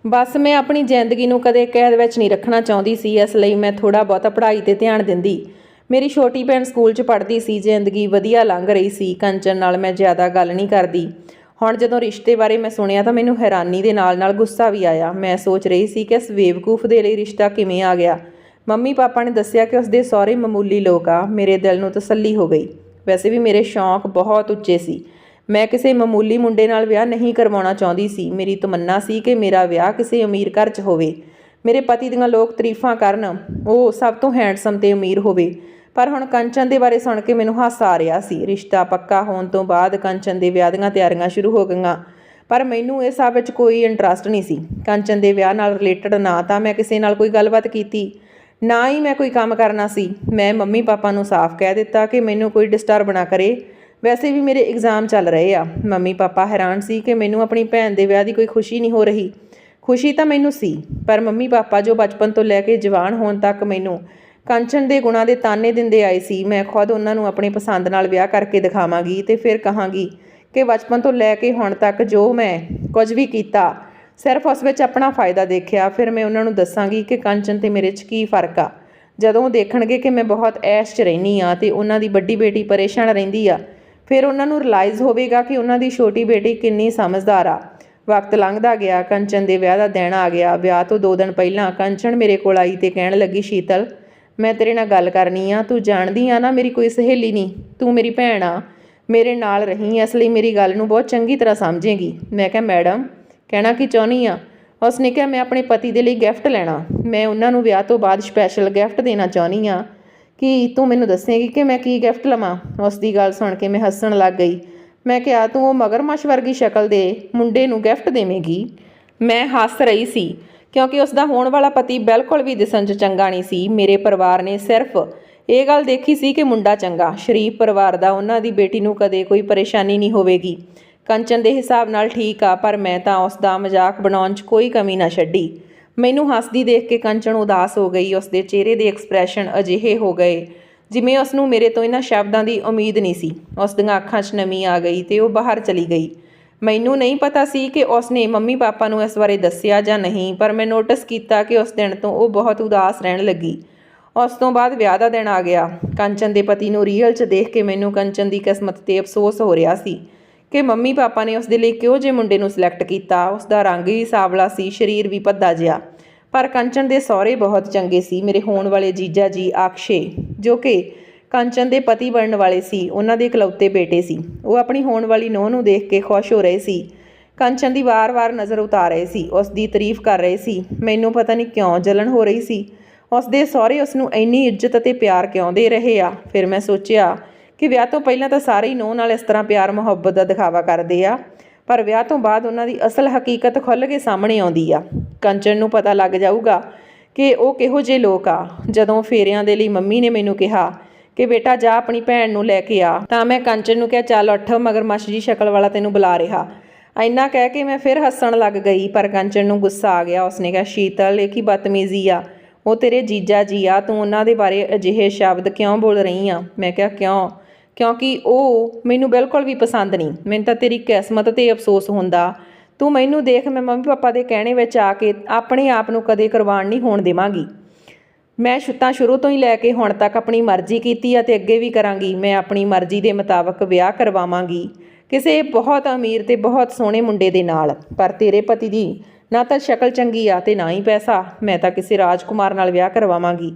ਬਸ ਮੈਂ ਆਪਣੀ ਜ਼ਿੰਦਗੀ ਨੂੰ ਕਦੇ ਕੈਦ ਵਿੱਚ ਨਹੀਂ ਰੱਖਣਾ ਚਾਹੁੰਦੀ ਸੀ, ਇਸ ਲਈ ਮੈਂ ਥੋੜਾ ਬਹੁਤਾ ਪੜ੍ਹਾਈ ਤੇ ਧਿਆਨ ਦਿੰਦੀ। ਮੇਰੀ ਛੋਟੀ ਭੈਣ ਸਕੂਲ 'ਚ ਪੜ੍ਹਦੀ ਸੀ, ਜ਼ਿੰਦਗੀ ਵਧੀਆ ਲੰਘ ਰਹੀ ਸੀ, ਕੰਚਨ ਨਾਲ ਮੈਂ ਜ਼ਿਆਦਾ ਗੱਲ ਨਹੀਂ ਕਰਦੀ। ਹੁਣ ਜਦੋਂ ਰਿਸ਼ਤੇ ਬਾਰੇ ਮੈਂ ਸੁਣਿਆ ਤਾਂ ਮੈਨੂੰ ਹੈਰਾਨੀ ਦੇ ਨਾਲ-ਨਾਲ ਗੁੱਸਾ ਵੀ ਆਇਆ। ਮੈਂ ਸੋਚ ਰਹੀ ਸੀ ਕਿ ਇਸ ਬੇਵਕੂਫ ਦੇ ਲਈ ਰਿਸ਼ਤਾ ਕਿਵੇਂ ਆ ਗਿਆ। ਮੰਮੀ ਪਾਪਾ ਨੇ ਦੱਸਿਆ ਕਿ ਉਸਦੇ ਸਹੁਰੇ ਮਾਮੂਲੀ ਲੋਕ ਆ, ਮੇਰੇ ਦਿਲ ਨੂੰ ਤਸੱਲੀ ਹੋ ਗਈ। ਵੈਸੇ ਵੀ ਮੇਰੇ ਸ਼ੌਂਕ ਬਹੁਤ ਉੱਚੇ ਸੀ। ਮੈਂ ਕਿਸੇ ਮਾਮੂਲੀ ਮੁੰਡੇ ਨਾਲ ਵਿਆਹ ਨਹੀਂ ਕਰਵਾਉਣਾ ਚਾਹੁੰਦੀ ਸੀ। ਮੇਰੀ ਤਮੰਨਾ ਸੀ ਕਿ ਮੇਰਾ ਵਿਆਹ ਕਿਸੇ ਅਮੀਰ ਘਰ 'ਚ ਹੋਵੇ। ਮੇਰੇ ਪਤੀ ਦੀਆਂ ਲੋਕ ਤਾਰੀਫਾਂ ਕਰਨ ਉਹ ਸਭ ਤੋਂ ਹੈਂਡਸਮ ਤੇ ਅਮੀਰ ਹੋਵੇ। ਪਰ ਹੁਣ ਕੰਚਨ ਦੇ ਬਾਰੇ ਸੁਣ ਕੇ ਮੈਨੂੰ ਹਾਸਾ ਆ ਰਿਹਾ ਸੀ। ਰਿਸ਼ਤਾ ਪੱਕਾ ਹੋਣ ਤੋਂ ਬਾਅਦ ਕੰਚਨ ਦੇ ਵਿਆਹ ਦੀਆਂ ਤਿਆਰੀਆਂ ਸ਼ੁਰੂ ਹੋ ਗਈਆਂ। ਪਰ ਮੈਨੂੰ ਇਹ ਸਭ ਵਿੱਚ ਕੋਈ ਇੰਟਰਸਟ ਨਹੀਂ ਸੀ। ਕੰਚਨ ਦੇ ਵਿਆਹ ਨਾਲ ਰਿਲੇਟਡ ਨਾ ਤਾਂ ਮੈਂ ਕਿਸੇ ਨਾਲ ਕੋਈ ਗੱਲਬਾਤ ਕੀਤੀ, ਨਾ ਹੀ ਮੈਂ ਕੋਈ ਕੰਮ ਕਰਨਾ ਸੀ। ਮੈਂ ਮੰਮੀ ਪਾਪਾ ਨੂੰ ਸਾਫ਼ ਕਹਿ ਦਿੱਤਾ ਕਿ ਮੈਨੂੰ ਕੋਈ ਡਿਸਟਰਬ ਨਾ ਕਰੇ। ਵੈਸੇ ਵੀ ਮੇਰੇ ਐਗਜ਼ਾਮ ਚੱਲ ਰਹੇ ਆ। ਮੰਮੀ ਪਾਪਾ ਹੈਰਾਨ ਸੀ ਕਿ ਮੈਨੂੰ ਆਪਣੀ ਭੈਣ ਦੇ ਵਿਆਹ ਦੀ ਕੋਈ ਖੁਸ਼ੀ ਨਹੀਂ ਹੋ ਰਹੀ। ਖੁਸ਼ੀ ਤਾਂ ਮੈਨੂੰ ਸੀ, ਪਰ ਮੰਮੀ ਪਾਪਾ ਜੋ ਬਚਪਨ ਤੋਂ ਲੈ ਕੇ ਜਵਾਨ ਹੋਣ ਤੱਕ ਮੈਨੂੰ ਕੰਚਨ ਦੇ ਗੁਣਾਂ ਦੇ ਤਾਨੇ ਦਿੰਦੇ ਆਏ ਸੀ, ਮੈਂ ਖੁਦ ਉਹਨਾਂ ਨੂੰ ਆਪਣੇ ਪਸੰਦ ਨਾਲ ਵਿਆਹ ਕਰਕੇ ਦਿਖਾਵਾਂਗੀ ਤੇ ਫਿਰ ਕਹਾਂਗੀ ਕਿ ਬਚਪਨ ਤੋਂ ਲੈ ਕੇ ਹੁਣ ਤੱਕ ਜੋ ਮੈਂ ਕੁਝ ਵੀ ਕੀਤਾ, ਸਿਰਫ ਉਸ ਵਿੱਚ ਆਪਣਾ ਫਾਇਦਾ ਦੇਖਿਆ। ਫਿਰ ਮੈਂ ਉਹਨਾਂ ਨੂੰ ਦੱਸਾਂਗੀ ਕਿ ਕੰਚਨ ਤੇ ਮੇਰੇ 'ਚ ਕੀ ਫ਼ਰਕ ਆ। ਜਦੋਂ ਉਹ ਦੇਖਣਗੇ ਕਿ ਮੈਂ ਬਹੁਤ ਐਸ਼ 'ਚ ਰਹਿਨੀ ਆ ਤੇ ਉਹਨਾਂ ਦੀ ਵੱਡੀ ਬੇਟੀ ਪਰੇਸ਼ਾਨ ਰਹਿੰਦੀ ਆ ਫਿਰ ਉਹਨਾਂ ਨੂੰ ਰਿਅਲਾਈਜ਼ ਹੋਵੇਗਾ ਕਿ ਉਹਨਾਂ ਦੀ ਛੋਟੀ ਬੇਟੀ ਕਿੰਨੀ ਸਮਝਦਾਰ ਆ। ਵਕਤ ਲੰਘਦਾ ਗਿਆ, ਕੰਚਨ ਦੇ ਵਿਆਹ ਦਾ ਦਿਨ ਆ ਗਿਆ। ਵਿਆਹ ਤੋਂ 2 ਦਿਨ ਪਹਿਲਾਂ ਕੰਚਨ ਮੇਰੇ ਕੋਲ ਆਈ ਤੇ ਕਹਿਣ ਲੱਗੀ, ਸ਼ੀਤਲ, ਮੈਂ ਤੇਰੇ ਨਾਲ ਗੱਲ ਕਰਨੀ ਆ, ਤੂੰ ਜਾਣਦੀ ਆ ਨਾ ਮੇਰੀ ਕੋਈ ਸਹੇਲੀ ਨਹੀਂ, ਤੂੰ ਮੇਰੀ ਭੈਣ ਆ, ਮੇਰੇ ਨਾਲ ਰਹੀ ਇਸ ਲਈ ਮੇਰੀ ਗੱਲ ਨੂੰ ਬਹੁਤ ਚੰਗੀ ਤਰ੍ਹਾਂ ਸਮਝੇਗੀ। ਮੈਂ ਕਿਹਾ, ਮੈਡਮ, ਕਹਿਣਾ ਕੀ ਚਾਹੁੰਦੀ ਆ? ਉਸਨੇ ਕਿਹਾ, ਮੈਂ ਆਪਣੇ ਪਤੀ ਦੇ ਲਈ ਗਿਫਟ ਲੈਣਾ, ਮੈਂ ਉਹਨਾਂ ਨੂੰ ਵਿਆਹ ਤੋਂ ਬਾਅਦ ਸਪੈਸ਼ਲ ਗਿਫਟ ਦੇਣਾ ਚਾਹੁੰਦੀ ਆ ਕਿ ਤੂੰ ਮੈਨੂੰ ਦੱਸੇਂਗੀ ਕਿ ਮੈਂ ਕੀ ਗਿਫਟ ਲਵਾਂ? ਉਸ ਦੀ ਗੱਲ ਸੁਣ ਕੇ ਮੈਂ ਹੱਸਣ ਲੱਗ ਗਈ। ਮੈਂ ਕਿਹਾ, ਤੂੰ ਉਹ ਮਗਰਮੱਛ ਵਰਗੀ ਸ਼ਕਲ ਦੇ ਮੁੰਡੇ ਨੂੰ ਗਿਫਟ ਦੇਵੇਂਗੀ? ਮੈਂ ਹੱਸ ਰਹੀ ਸੀ, ਕਿਉਂਕਿ ਉਸ ਦਾ ਹੋਣ ਵਾਲਾ ਪਤੀ ਬਿਲਕੁਲ ਵੀ ਦਿਸਣ 'ਚ ਚੰਗਾ ਨਹੀਂ ਸੀ। ਮੇਰੇ ਪਰਿਵਾਰ ਨੇ ਸਿਰਫ ਇਹ ਗੱਲ ਦੇਖੀ ਸੀ ਕਿ ਮੁੰਡਾ ਚੰਗਾ, ਸ਼ਰੀਫ ਪਰਿਵਾਰ ਦਾ, ਉਹਨਾਂ ਦੀ ਬੇਟੀ ਨੂੰ ਕਦੇ ਕੋਈ ਪਰੇਸ਼ਾਨੀ ਨਹੀਂ ਹੋਵੇਗੀ। ਕੰਚਨ ਦੇ ਹਿਸਾਬ ਨਾਲ ਠੀਕ ਆ, ਪਰ ਮੈਂ ਤਾਂ ਉਸ ਦਾ ਮਜ਼ਾਕ ਬਣਾਉਣ 'ਚ ਕੋਈ ਕਮੀ ਨਾ ਛੱਡੀ। ਮੈਨੂੰ ਹੱਸਦੀ ਦੇਖ ਕੇ ਕੰਚਨ ਉਦਾਸ ਹੋ ਗਈ ਉਸ ਦੇ ਚਿਹਰੇ ਦੇ ਐਕਸਪ੍ਰੈਸ਼ਨ ਅਜਿਹੇ ਹੋ ਗਏ ਜਿਵੇਂ ਉਸ ਨੂੰ ਮੇਰੇ ਤੋਂ ਇਹਨਾਂ ਸ਼ਬਦਾਂ ਦੀ ਉਮੀਦ ਨਹੀਂ ਸੀ। ਉਸ ਦੀਆਂ ਅੱਖਾਂ 'ਚ ਨਮੀ ਆ ਗਈ ਤੇ ਉਹ ਬਾਹਰ ਚਲੀ ਗਈ। ਮੈਨੂੰ ਨਹੀਂ ਪਤਾ ਸੀ ਕਿ ਉਸ ਨੇ ਮੰਮੀ ਪਾਪਾ ਨੂੰ ਇਸ ਬਾਰੇ ਦੱਸਿਆ ਜਾਂ ਨਹੀਂ, ਪਰ ਮੈਂ ਨੋਟਿਸ ਕੀਤਾ ਕਿ ਉਸ ਦਿਨ ਤੋਂ ਉਹ ਬਹੁਤ ਉਦਾਸ ਰਹਿਣ ਲੱਗੀ। ਉਸ ਤੋਂ ਬਾਅਦ ਵਿਆਹ ਦਾ ਦਿਨ ਆ ਗਿਆ। ਕੰਚਨ ਦੇ ਪਤੀ ਨੂੰ ਰੀਅਲ 'ਚ ਦੇਖ ਕੇ ਮੈਨੂੰ ਕੰਚਨ ਦੀ ਕਿਸਮਤ ਤੇ ਅਫਸੋਸ ਹੋ ਰਿਹਾ ਸੀ। ਕਿ ਮੰਮੀ ਪਾਪਾ ਨੇ ਉਸ ਦੇ ਲਈ ਕਿਉਂ ਜੇ ਮੁੰਡੇ ਨੂੰ ਸਿਲੈਕਟ ਕੀਤਾ ਉਸ ਦਾ ਰੰਗ ਵੀ ਸਾਵਲਾ ਸੀ, ਸਰੀਰ ਵੀ ਭੱਦਾ ਜਿਹਾ। ਪਰ ਕੰਚਨ ਦੇ ਸਹੁਰੇ ਬਹੁਤ ਚੰਗੇ ਸੀ, ਮੇਰੇ ਹੋਣ ਵਾਲੇ ਜੀਜਾ ਜੀ ਆਕਸ਼ੇ, ਜੋ ਕਿ ਕੰਚਨ ਦੇ ਪਤੀ ਬਣਨ ਵਾਲੇ ਸੀ, ਉਹਨਾਂ ਦੇ ਇਕਲੌਤੇ ਬੇਟੇ ਸੀ। ਉਹ ਆਪਣੀ ਹੋਣ ਵਾਲੀ ਨੂੰਹ ਨੂੰ ਦੇਖ ਕੇ ਖੁਸ਼ ਹੋ ਰਹੇ ਸੀ। ਕੰਚਨ ਦੀ ਵਾਰ-ਵਾਰ ਨਜ਼ਰ ਉਤਾਰ ਰਹੇ ਸੀ ਉਸ ਦੀ ਤਾਰੀਫ ਕਰ ਰਹੇ ਸੀ, ਮੈਨੂੰ ਪਤਾ ਨਹੀਂ ਕਿਉਂ ਜਲਨ ਹੋ ਰਹੀ ਸੀ। ਉਸ ਦੇ ਸਹੁਰੇ ਉਸ ਨੂੰ ਇੰਨੀ ਇੱਜ਼ਤ ਅਤੇ ਪਿਆਰ ਕਿਉਂ ਦੇ ਰਹੇ ਆ? ਫਿਰ ਮੈਂ ਸੋਚਿਆ ਕਿ ਵਿਆਹ ਤੋਂ ਪਹਿਲਾਂ ਤਾਂ ਸਾਰੇ ਹੀ ਨੂੰਹ ਨਾਲ ਇਸ ਤਰ੍ਹਾਂ ਪਿਆਰ, ਮੁਹੱਬਤ ਦਾ ਦਿਖਾਵਾ ਕਰਦੇ ਆ, ਪਰ ਵਿਆਹ ਤੋਂ ਬਾਅਦ ਉਹਨਾਂ ਦੀ ਅਸਲ ਹਕੀਕਤ ਖੁੱਲ੍ਹ ਕੇ ਸਾਹਮਣੇ ਆਉਂਦੀ ਆ। ਕੰਚਨ ਨੂੰ ਪਤਾ ਲੱਗ ਜਾਊਗਾ ਕਿ ਉਹ ਕਿਹੋ ਜਿਹੇ ਲੋਕ ਆ। ਜਦੋਂ ਫੇਰਿਆਂ ਦੇ ਲਈ ਮੰਮੀ ਨੇ ਮੈਨੂੰ ਕਿਹਾ ਕਿ ਬੇਟਾ, ਜਾ ਆਪਣੀ ਭੈਣ ਨੂੰ ਲੈ ਕੇ ਆ, ਤਾਂ ਮੈਂ ਕੰਚਨ ਨੂੰ ਕਿਹਾ, ਚੱਲ ਉੱਠ ਮਗਰਮੱਛ ਜੀ ਸ਼ਕਲ ਵਾਲਾ ਤੈਨੂੰ ਬੁਲਾ ਰਿਹਾ। ਇੰਨਾ ਕਹਿ ਕੇ ਮੈਂ ਫਿਰ ਹੱਸਣ ਲੱਗ ਗਈ, ਪਰ ਕੰਚਨ ਨੂੰ ਗੁੱਸਾ ਆ ਗਿਆ। ਉਸਨੇ ਕਿਹਾ, ਸ਼ੀਤਲ, ਇਹ ਕੀ ਬਦਤਮੀਜ਼ੀ ਆ? ਉਹ ਤੇਰੇ ਜੀਜਾ ਜੀ ਆ, ਤੂੰ ਉਹਨਾਂ ਦੇ ਬਾਰੇ ਅਜਿਹੇ ਸ਼ਬਦ ਕਿਉਂ ਬੋਲ ਰਹੀ ਆ? ਮੈਂ ਕਿਹਾ, ਕਿਉਂ? ਕਿਉਂਕਿ ਉਹ ਮੈਨੂੰ ਬਿਲਕੁਲ ਵੀ ਪਸੰਦ ਨਹੀਂ। ਮੈਨੂੰ ਤਾਂ ਤੇਰੀ ਕਿਸਮਤ ਤੇ ਅਫਸੋਸ ਹੁੰਦਾ। ਤੂੰ ਮੈਨੂੰ ਦੇਖ ਮੈਂ ਮੰਮੀ ਪਾਪਾ ਦੇ ਕਹਿਣੇ ਵਿੱਚ ਆ ਕੇ ਆਪਣੇ ਆਪ ਨੂੰ ਕਦੇ ਕੁਰਬਾਨ ਨਹੀਂ ਹੋਣ ਦੇਵਾਂਗੀ। ਮੈਂ ਸ਼ੁੱਤਾਂ ਸ਼ੁਰੂ ਤੋਂ ਹੀ ਲੈ ਕੇ ਹੁਣ ਤੱਕ ਆਪਣੀ ਮਰਜ਼ੀ ਕੀਤੀ ਆ ਤੇ ਅੱਗੇ ਵੀ ਕਰਾਂਗੀ। ਮੈਂ ਆਪਣੀ ਮਰਜ਼ੀ ਦੇ ਮੁਤਾਬਕ ਵਿਆਹ ਕਰਵਾਵਾਂਗੀ। ਕਿਸੇ ਬਹੁਤ ਅਮੀਰ ਤੇ ਬਹੁਤ ਸੋਹਣੇ ਮੁੰਡੇ ਦੇ ਨਾਲ। ਪਰ ਤੇਰੇ ਪਤੀ ਦੀ ਨਾ ਤਾਂ ਸ਼ਕਲ ਚੰਗੀ ਆ ਤੇ ਨਾ ਹੀ ਪੈਸਾ। ਮੈਂ ਤਾਂ ਕਿਸੇ ਰਾਜਕੁਮਾਰ ਨਾਲ ਵਿਆਹ ਕਰਵਾਵਾਂਗੀ।